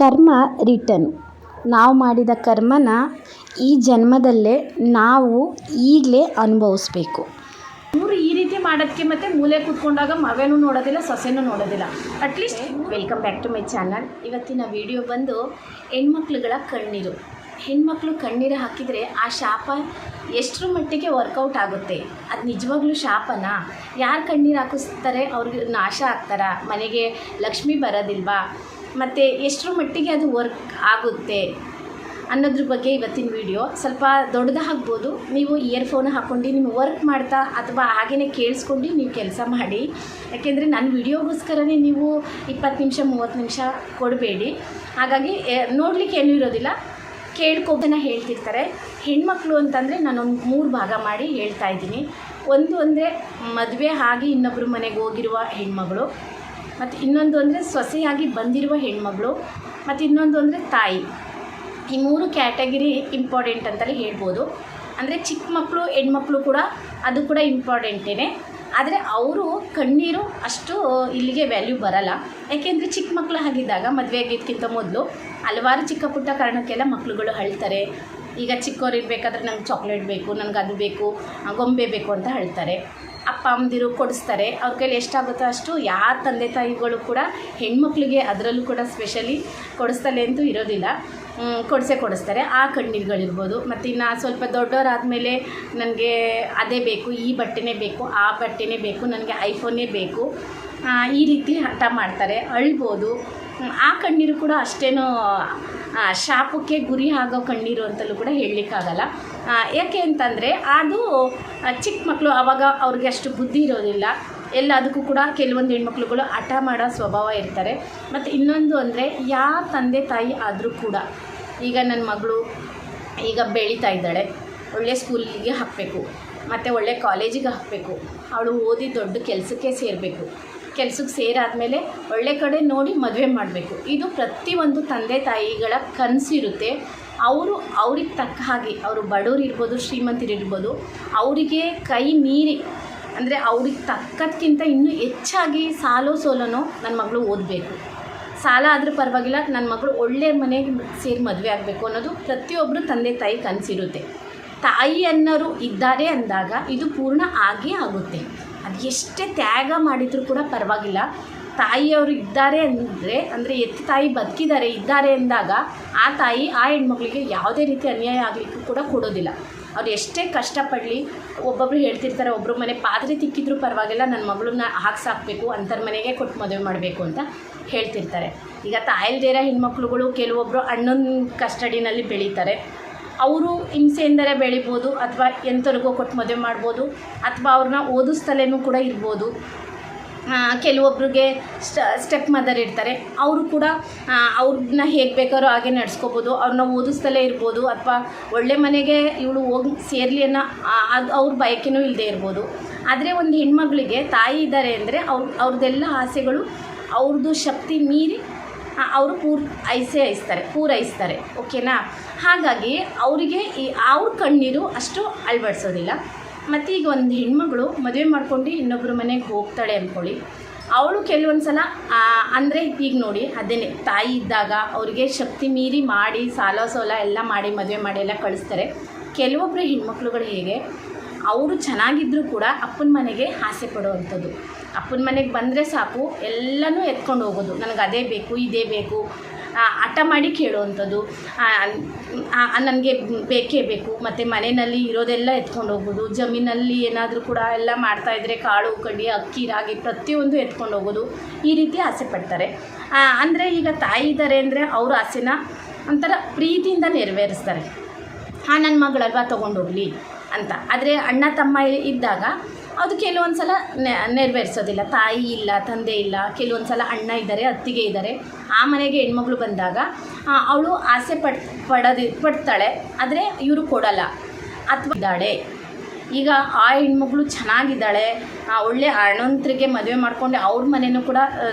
ಕರ್ಮ ರಿಟರ್ನ್ ನಾವು ಮಾಡಿದ ಕರ್ಮನ ಈ ಜನ್ಮದಲ್ಲೇ ನಾವು ಈಗಲೇ ಅನುಭವಿಸ್ಬೇಕು. ಇವರು ಈ ರೀತಿ ಮಾಡೋದಕ್ಕೆ ಮತ್ತೆ ಮೂಲೆ ಕೂತ್ಕೊಂಡಾಗ ಮಗನೂ ನೋಡೋದಿಲ್ಲ, ಸೊಸೆನೂ ನೋಡೋದಿಲ್ಲ. At least welcome back to my channel ಇವತ್ತಿನ ವಿಡಿಯೋ ಬಂದು ಹೆಣ್ಮಕ್ಳುಗಳ ಕಣ್ಣೀರು. ಹೆಣ್ಮಕ್ಳು ಕಣ್ಣೀರು ಹಾಕಿದರೆ ಆ ಶಾಪ ಎಷ್ಟರ ಮಟ್ಟಿಗೆ ವರ್ಕೌಟ್ ಆಗುತ್ತೆ? ಅದು ನಿಜವಾಗ್ಲೂ ಶಾಪನ? ಯಾರು ಕಣ್ಣೀರು ಹಾಕಿಸ್ತಾರೆ, ಅವ್ರಿಗೆ ನಾಶ ಆಗ್ತಾರಾ? ಮನೆಗೆ ಲಕ್ಷ್ಮಿ ಬರೋದಿಲ್ವಾ? ಮತ್ತು ಎಷ್ಟರ ಮಟ್ಟಿಗೆ ಅದು ವರ್ಕ್ ಆಗುತ್ತೆ ಅನ್ನೋದ್ರ ಬಗ್ಗೆ ಇವತ್ತಿನ ವಿಡಿಯೋ ಸ್ವಲ್ಪ ದೊಡ್ಡದಾಗ್ಬೋದು. ನೀವು ಇಯರ್ಫೋನ್ ಹಾಕ್ಕೊಂಡು ನೀವು ವರ್ಕ್ ಮಾಡ್ತಾ ಅಥವಾ ಹಾಗೆಯೇ ಕೇಳಿಸ್ಕೊಂಡು ನೀವು ಕೆಲಸ ಮಾಡಿ. ಯಾಕೆಂದರೆ ನನ್ನ ವಿಡಿಯೋಗೋಸ್ಕರನೇ ನೀವು ಇಪ್ಪತ್ತು ನಿಮಿಷ, ಮೂವತ್ತು ನಿಮಿಷ ಕೊಡಬೇಡಿ. ಹಾಗಾಗಿ ನೋಡಲಿಕ್ಕೆ ಏನೂ ಇರೋದಿಲ್ಲ. ಕೇಳ್ಕೊಬ್ಬನ ಹೇಳ್ತಿರ್ತಾರೆ. ಹೆಣ್ಮಕ್ಳು ಅಂತಂದರೆ ನಾನೊಂದು ಮೂರು ಭಾಗ ಮಾಡಿ ಹೇಳ್ತಾ ಇದ್ದೀನಿ. ಒಂದು ಅಂದರೆ ಮದುವೆ ಆಗಿ ಇನ್ನೊಬ್ಬರು ಮನೆಗೆ ಹೋಗಿರುವ ಹೆಣ್ಮಗಳು. ಮತ್ತು ಇನ್ನೊಂದು ಅಂದರೆ ಸೊಸೆಯಾಗಿ ಬಂದಿರುವ ಹೆಣ್ಮಗಳು, ಮತ್ತು ಇನ್ನೊಂದು ಅಂದರೆ ತಾಯಿ. ಈ ಮೂರು ಕ್ಯಾಟಗರಿ ಇಂಪಾರ್ಟೆಂಟ್ ಅಂತಲೇ ಹೇಳ್ಬೋದು. ಅಂದರೆ ಚಿಕ್ಕ ಮಕ್ಕಳು ಹೆಣ್ಮಕ್ಳು ಕೂಡ ಅದು ಕೂಡ ಇಂಪಾರ್ಟೆಂಟೇ ಆದರೆ ಅವರು ಕಣ್ಣೀರು ಅಷ್ಟು ಇಲ್ಲಿಗೆ ವ್ಯಾಲ್ಯೂ ಬರಲ್ಲ. ಯಾಕೆಂದರೆ ಚಿಕ್ಕ ಮಕ್ಕಳು ಆಗಿದ್ದಾಗ ಮದುವೆ ಆಗಿದ್ದಕ್ಕಿಂತ ಮೊದಲು ಹಲವಾರು ಚಿಕ್ಕ ಪುಟ್ಟ ಕಾರಣಕ್ಕೆಲ್ಲ ಮಕ್ಕಳುಗಳು ಅಳ್ತಾರೆ. ಈಗ ಚಿಕ್ಕವ್ರು ಇರಬೇಕಾದ್ರೆ ನಂಗೆ ಚಾಕ್ಲೇಟ್ ಬೇಕು ನನಗೆ ಅದು ಬೇಕು ಗೊಂಬೆ ಬೇಕು ಅಂತ ಹೇಳ್ತಾರೆ ಅಪ್ಪ ಅಮ್ಮದಿರು ಕೊಡಿಸ್ತಾರೆ. ಅವ್ರ ಕೈಲಿ ಎಷ್ಟಾಗುತ್ತೋ ಅಷ್ಟು ಯಾರ ತಂದೆ ತಾಯಿಗಳು ಕೂಡ ಹೆಣ್ಮಕ್ಳಿಗೆ ಅದರಲ್ಲೂ ಕೂಡ ಸ್ಪೆಷಲಿ ಕೊಡಿಸ್ತಲೇ ಅಂತೂ ಇರೋದಿಲ್ಲ. ಕೊಡಿಸೇ ಕೊಡಿಸ್ತಾರೆ. ಆ ಕಣ್ಣೀರುಗಳಿರ್ಬೋದು. ಮತ್ತು ಇನ್ನು ಸ್ವಲ್ಪ ದೊಡ್ಡವರಾದಮೇಲೆ ನನಗೆ ಅದೇ ಬೇಕು, ಈ ಬಟ್ಟೆನೇ ಬೇಕು, ಆ ಬಟ್ಟೆನೇ ಬೇಕು, ನನಗೆ ಐಫೋನೇ ಬೇಕು. ಈ ರೀತಿ ಹಠ ಮಾಡ್ತಾರೆ. ಅಳ್ಬೋದು. ಆ ಕಣ್ಣೀರು ಕೂಡ ಅಷ್ಟೇನೂ ಶಾಪಕ್ಕೆ ಗುರಿ ಆಗೋ ಕಣ್ಣೀರು ಅಂತಲೂ ಕೂಡ ಹೇಳಲಿಕ್ಕಾಗಲ್ಲ. ಯಾಕೆ ಅಂತಂದರೆ ಅದು ಚಿಕ್ಕ ಮಕ್ಕಳು ಆವಾಗ ಅವ್ರಿಗೆ ಅಷ್ಟು ಬುದ್ಧಿ ಇರೋದಿಲ್ಲ. ಎಲ್ಲದಕ್ಕೂ ಕೂಡ ಕೆಲವೊಂದು ಹೆಣ್ಮಕ್ಳುಗಳು ಹಠ ಮಾಡೋ ಸ್ವಭಾವ ಇರ್ತಾರೆ. ಮತ್ತು ಇನ್ನೊಂದು ಅಂದರೆ ಯಾವ ತಂದೆ ತಾಯಿ ಆದರೂ ಕೂಡ, ಈಗ ನನ್ನ ಮಗಳು ಈಗ ಬೆಳೀತಾ ಇದ್ದಾಳೆ. ಒಳ್ಳೆ ಸ್ಕೂಲಿಗೆ ಹಾಕಬೇಕು. ಮತ್ತು ಒಳ್ಳೆ ಕಾಲೇಜಿಗೆ ಹಾಕಬೇಕು. ಅವಳು ಓದಿ ದೊಡ್ಡ ಕೆಲಸಕ್ಕೆ ಸೇರಬೇಕು. ಕೆಲ್ಸಕ್ಕೆ ಸೇರಾದಮೇಲೆ ಒಳ್ಳೆ ಕಡೆ ನೋಡಿ ಮದುವೆ ಮಾಡಬೇಕು. ಇದು ಪ್ರತಿಯೊಂದು ತಂದೆ ತಾಯಿಗಳ ಕನಸಿರುತ್ತೆ. ಅವರು ಅವ್ರಿಗೆ ತಕ್ಕ ಹಾಗೆ, ಅವರು ಬಡವರು ಇರ್ಬೋದು ಶ್ರೀಮಂತರಿರ್ಬೋದು ಅವರಿಗೆ ಕೈ ಮೀರಿ, ಅಂದರೆ ಅವ್ರಿಗೆ ತಕ್ಕದಕ್ಕಿಂತ ಇನ್ನೂ ಹೆಚ್ಚಾಗಿ ಸಾಲೋ ಸೋಲನೋ ನನ್ನ ಮಗಳು ಓದಬೇಕು. ಸಾಲ ಆದರೂ ಪರವಾಗಿಲ್ಲ ನನ್ನ ಮಗಳು ಒಳ್ಳೆಯ ಮನೆಗೆ ಸೇರಿ ಮದುವೆ ಆಗಬೇಕು ಅನ್ನೋದು ಪ್ರತಿಯೊಬ್ಬರು ತಂದೆ ತಾಯಿ ಕನಸಿರುತ್ತೆ. ತಾಯಿ ಅನ್ನೋರು ಇದ್ದಾರೆ ಅಂದಾಗ ಇದು ಪೂರ್ಣ ಆಗೇ ಆಗುತ್ತೆ. ಅದು ಎಷ್ಟೇ ತ್ಯಾಗ ಮಾಡಿದರೂ ಕೂಡ ಪರವಾಗಿಲ್ಲ. ತಾಯಿಯವರು ಇದ್ದಾರೆ ಅಂದರೆ ಅಂದರೆ ಎತ್ತ ತಾಯಿ ಬದುಕಿದ್ದಾರೆ, ಇದ್ದಾರೆ ಅಂದಾಗ ಆ ತಾಯಿ, ಆ ಹೆಣ್ಮಕ್ಳಿಗೆ ಯಾವುದೇ ರೀತಿ ಅನ್ಯಾಯ ಆಗಲಿಕ್ಕೂ ಕೂಡ ಕೊಡೋದಿಲ್ಲ. ಅವ್ರು ಎಷ್ಟೇ ಕಷ್ಟಪಡಲಿ, ಒಬ್ಬೊಬ್ರು ಹೇಳ್ತಿರ್ತಾರೆ ಒಬ್ಬರು ಮನೆ ಪಾತ್ರೆ ತಿಕ್ಕಿದ್ರೂ ಪರವಾಗಿಲ್ಲ ನನ್ನ ಮಗಳನ್ನ ಹಾಕ್ಸಾಕಬೇಕು ಅಂಥರ ಮನೆಗೆ ಕೊಟ್ಟು ಮದುವೆ ಮಾಡಬೇಕು ಅಂತ ಹೇಳ್ತಿರ್ತಾರೆ. ಈಗ ತಾಯಿಲ್ದೇರ ಹೆಣ್ಮಕ್ಳುಗಳು ಕೆಲವೊಬ್ಬರು ಅಣ್ಣನ ಕಸ್ಟಡಿನಲ್ಲಿ ಬೆಳೀತಾರೆ. ಅವರು ಹಿಂಸೆಯಿಂದಲೇ ಬೆಳಿಬೋದು ಅಥವಾ ಎಂಥವ್ರಿಗೋ ಕೊಟ್ಟು ಮದುವೆ ಮಾಡ್ಬೋದು ಅಥವಾ ಅವ್ರನ್ನ ಓದಿಸ್ತಲೇನೂ ಕೂಡ ಇರ್ಬೋದು. ಕೆಲವೊಬ್ರಿಗೆ ಸ್ಟ, ಸ್ಟೆಪ್ ಮದರ್ ಇರ್ತಾರೆ. ಅವರು ಕೂಡ ಅವ್ರನ್ನ ಹೇಗೆ ಬೇಕಾದ್ರೂ ಹಾಗೆ ನಡೆಸ್ಕೋಬೋದು. ಅವ್ರನ್ನ ಓದಿಸ್ತಲೇ ಇರ್ಬೋದು ಅಥವಾ ಒಳ್ಳೆ ಮನೆಗೆ ಇವಳು ಹೋಗಿ ಸೇರಲಿ ಅನ್ನೋ ಅದು ಅವ್ರ ಬಯಕೆನೂ ಇಲ್ಲದೆ ಇರ್ಬೋದು. ಆದರೆ ಒಂದು ಹೆಣ್ಮಗಳಿಗೆ ತಾಯಿ ಇದ್ದಾರೆ ಅಂದರೆ ಅವ್ರ ಅವ್ರದ್ದೆಲ್ಲ ಆಸೆಗಳು ಅವ್ರದ್ದು ಶಕ್ತಿ ಮೀರಿ ಅವರು ಪೂರ್ ಐಸೆ ಐಸ್ತಾರೆ, ಪೂರೈಸ್ತಾರೆ. ಓಕೆನಾ? ಹಾಗಾಗಿ ಅವರಿಗೆ ಈ ಅವ್ರ ಕಣ್ಣೀರು ಅಷ್ಟು ಅಳವಡಿಸೋದಿಲ್ಲ. ಮತ್ತು ಈಗ ಒಂದು ಹೆಣ್ಮಗಳು ಮದುವೆ ಮಾಡ್ಕೊಂಡು ಇನ್ನೊಬ್ಬರ ಮನೆಗೆ ಹೋಗ್ತಾಳೆ ಅಂದ್ಕೊಳ್ಳಿ ಅವಳು ಕೆಲವೊಂದು ಸಲ ಅಂದರೆ ಈಗ ನೋಡಿ ಅದೇನೆ ತಾಯಿ ಇದ್ದಾಗ ಅವರಿಗೆ ಶಕ್ತಿ ಮೀರಿ ಮಾಡಿ, ಸಾಲ ಸೋಲ ಎಲ್ಲ ಮಾಡಿ, ಮದುವೆ ಮಾಡಿ ಎಲ್ಲ ಕಳಿಸ್ತಾರೆ. ಕೆಲವೊಬ್ಬರು ಹೆಣ್ಮಕ್ಳುಗಳು ಹೇಗೆ, ಅವರು ಚೆನ್ನಾಗಿದ್ದರೂ ಕೂಡ ಅಪ್ಪನ ಮನೆಗೆ ಆಸೆ ಪಡುವಂಥದ್ದು. ಅಪ್ಪನ ಮನೆಗೆ ಬಂದರೆ ಸಾಕು, ಎಲ್ಲನೂ ಎತ್ಕೊಂಡು ಹೋಗೋದು. ನನಗೆ ಅದೇ ಬೇಕು, ಇದೇ ಬೇಕು ಹಠ ಮಾಡಿ ಕೇಳುವಂಥದ್ದು. ನನಗೆ ಬೇಕೇ ಬೇಕು. ಮತ್ತು ಮನೆಯಲ್ಲಿ ಇರೋದೆಲ್ಲ ಎತ್ಕೊಂಡು ಹೋಗೋದು ಜಮೀನಲ್ಲಿ ಏನಾದರೂ ಕೂಡ ಎಲ್ಲ ಮಾಡ್ತಾಯಿದ್ರೆ ಕಾಳು, ಕಡ್ಡಿ, ಅಕ್ಕಿ, ರಾಗಿ ಪ್ರತಿಯೊಂದು ಎತ್ಕೊಂಡು ಹೋಗೋದು ಈ ರೀತಿ ಆಸೆ ಪಡ್ತಾರೆ. ಅಂದರೆ ಈಗ ತಾಯಿ ಇದ್ದಾರೆ ಅಂದರೆ ಅವ್ರ ಆಸೆನ ಒಂಥರ ಪ್ರೀತಿಯಿಂದ ನೆರವೇರಿಸ್ತಾರೆ. ಹಾಂ ನನ್ನ ಮಗಳಲ್ವಾ ತೊಗೊಂಡೋಗ್ಲಿ ಅಂತ. ಆದರೆ ಅಣ್ಣ ತಮ್ಮ ಇದ್ದಾಗ ಅದು ಕೆಲವೊಂದು ಸಲ ನೆರವೇರಿಸೋದಿಲ್ಲ. ತಾಯಿ ಇಲ್ಲ ತಂದೆ ಇಲ್ಲ ಕೆಲವೊಂದು ಸಲ ಅಣ್ಣ ಇದ್ದಾರೆ ಅತ್ತಿಗೆ ಇದ್ದಾರೆ. ಆ ಮನೆಗೆ ಹೆಣ್ಮಗಳು ಬಂದಾಗ ಅವಳು ಆಸೆ ಪಡ್ ಪಡೋದು ಪಡ್ತಾಳೆ. ಆದರೆ ಇವರು ಕೊಡಲ್ಲ. ಅಥವಾ ಇದ್ದಾಳೆ. ಈಗ ಆ ಹೆಣ್ಮಗಳು ಚೆನ್ನಾಗಿದ್ದಾಳೆ ಒಳ್ಳೆ ಹಣವಂತರಿಗೆ ಮದುವೆ ಮಾಡಿಕೊಂಡು ಅವ್ರ ಮನೆಯೂ ಕೂಡ ಆ,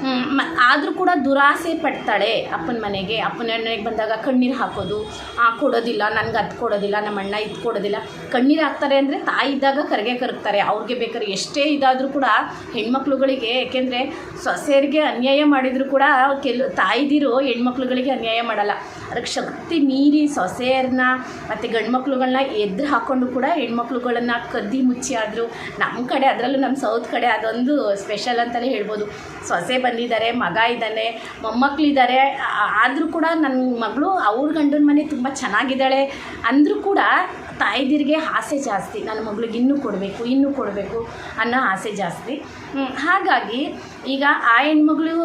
ಸಮೃದ್ಧಿಯಾಗಿದ್ದಾರೆ ಆದರೂ ಕೂಡ ದುರಾಸೆ ಪಡ್ತಾಳೆ ಅಪ್ಪನ ಮನೆಗೆ. ಅಪ್ಪನ ಮನೆಗೆ ಬಂದಾಗ ಕಣ್ಣೀರು ಹಾಕೋದು, ಆ, ಕೊಡೋದಿಲ್ಲ, ನನಗೆ ಅದು ಕೊಡೋದಿಲ್ಲ, ನಮ್ಮ ಅಣ್ಣ ಇದು ಕೊಡೋದಿಲ್ಲ. ಕಣ್ಣೀರು ಹಾಕ್ತಾರೆ ಅಂದರೆ ತಾಯಿ ಇದ್ದಾಗ ಕರಗೆ ಕರಗ್ತಾರೆ. ಅವ್ರಿಗೆ ಬೇಕಾದ್ರೆ ಎಷ್ಟೇ ಇದಾದರೂ ಕೂಡ ಹೆಣ್ಮಕ್ಳುಗಳಿಗೆ ಏಕೆಂದರೆ ಸೊಸೆಯರಿಗೆ ಅನ್ಯಾಯ ಮಾಡಿದರೂ ಕೂಡ ಕೆಲ, ತಾಯಿದಿರು ಹೆಣ್ಮಕ್ಳುಗಳಿಗೆ ಅನ್ಯಾಯ ಮಾಡಲ್ಲ. ಅದಕ್ಕೆ ಶಕ್ತಿ ಮೀರಿ ಸೊಸೆಯರನ್ನ ಮತ್ತು ಗಂಡ್ಮಕ್ಳುಗಳನ್ನ ಎದ್ರು ಹಾಕ್ಕೊಂಡು ಕೂಡ ಹೆಣ್ಮಕ್ಳುಗಳನ್ನು ಕದ್ದಿ ಮುಚ್ಚಿ ಆದರೂ ನಮ್ಮ ಕಡೆ ಅದರಲ್ಲೂ ನಮ್ಮ ಸೌತ್ ಕಡೆ ಅದೊಂದು ಸ್ಪೆಷಲ್ ಅಂತಲೇ ಹೇಳ್ಬೋದು. ಸೊಸೆ ಬಂದಿದ್ದಾರೆ, ಮಗ ಇದ್ದಾನೆ ಮೊಮ್ಮಕ್ಕಳಿದ್ದಾರೆ ಆದರೂ ಕೂಡ ನನ್ನ ಮಗಳು ಅವ್ರ ಗಂಡನ ಮನೆ ತುಂಬ ಚೆನ್ನಾಗಿದ್ದಾಳೆ. ಅಂದರೂ ಕೂಡ ತಾಯಿದಿರಿಗೆ ಆಸೆ ಜಾಸ್ತಿ. ನನ್ನ ಮಗಳಿಗೆ ಇನ್ನೂ ಕೊಡಬೇಕು ಇನ್ನೂ ಕೊಡಬೇಕು ಅನ್ನೋ ಆಸೆ ಜಾಸ್ತಿ. ಹಾಗಾಗಿ ಈಗ ಆ ಹೆಣ್ಮಗಳು